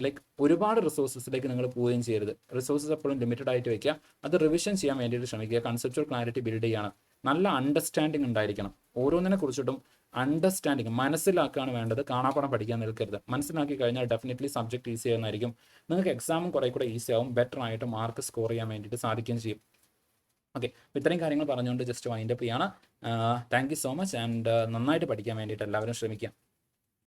ലൈക്ക് ഒരുപാട് റിസോഴ്സസിലേക്ക് നിങ്ങൾ പോവുകയും ചെയ്യരുത്. റിസോഴ്സസ് എപ്പോഴും ലിമിറ്റഡ് ആയിട്ട് വെക്കുക. അത് റിവിഷൻ ചെയ്യാൻ വേണ്ടിയിട്ട് ശ്രമിക്കുക. കൺസെപ്റ്റുവൽ ക്ലാരിറ്റി ബിൽഡ് ചെയ്യണം നല്ല അണ്ടർസ്റ്റാൻഡിങ് ഉണ്ടായിരിക്കണം. ഓരോന്നിനെ കുറിച്ചിട്ടും അണ്ടർസ്റ്റാൻഡിങ് മനസ്സിലാക്കുകയാണ് വേണ്ടത്. കാണാപ്പണം പഠിക്കാൻ നിൽക്കരുത്. മനസ്സിലാക്കി കഴിഞ്ഞാൽ ഡെഫിനറ്റ്ലി സബ്ജക്ട് ഈസി ആയിരുന്നായിരിക്കും നിങ്ങൾക്ക് എക്സാമും കുറെ കൂടെ ഈസി ആവും. ബെറ്റർ ആയിട്ട് മാർക്ക് സ്കോർ ചെയ്യാൻ വേണ്ടിയിട്ട് സാധിക്കുകയും ചെയ്യും. ഓക്കെ ഇത്രയും കാര്യങ്ങൾ പറഞ്ഞുകൊണ്ട് ജസ്റ്റ് വൈൻഡപ്പ് ചെയ്യാണ്. Thank you so much and നന്നായിട്ട് പഠിക്കാൻ വേണ്ടിയിട്ട് എല്ലാവരും ശ്രമിക്കുക.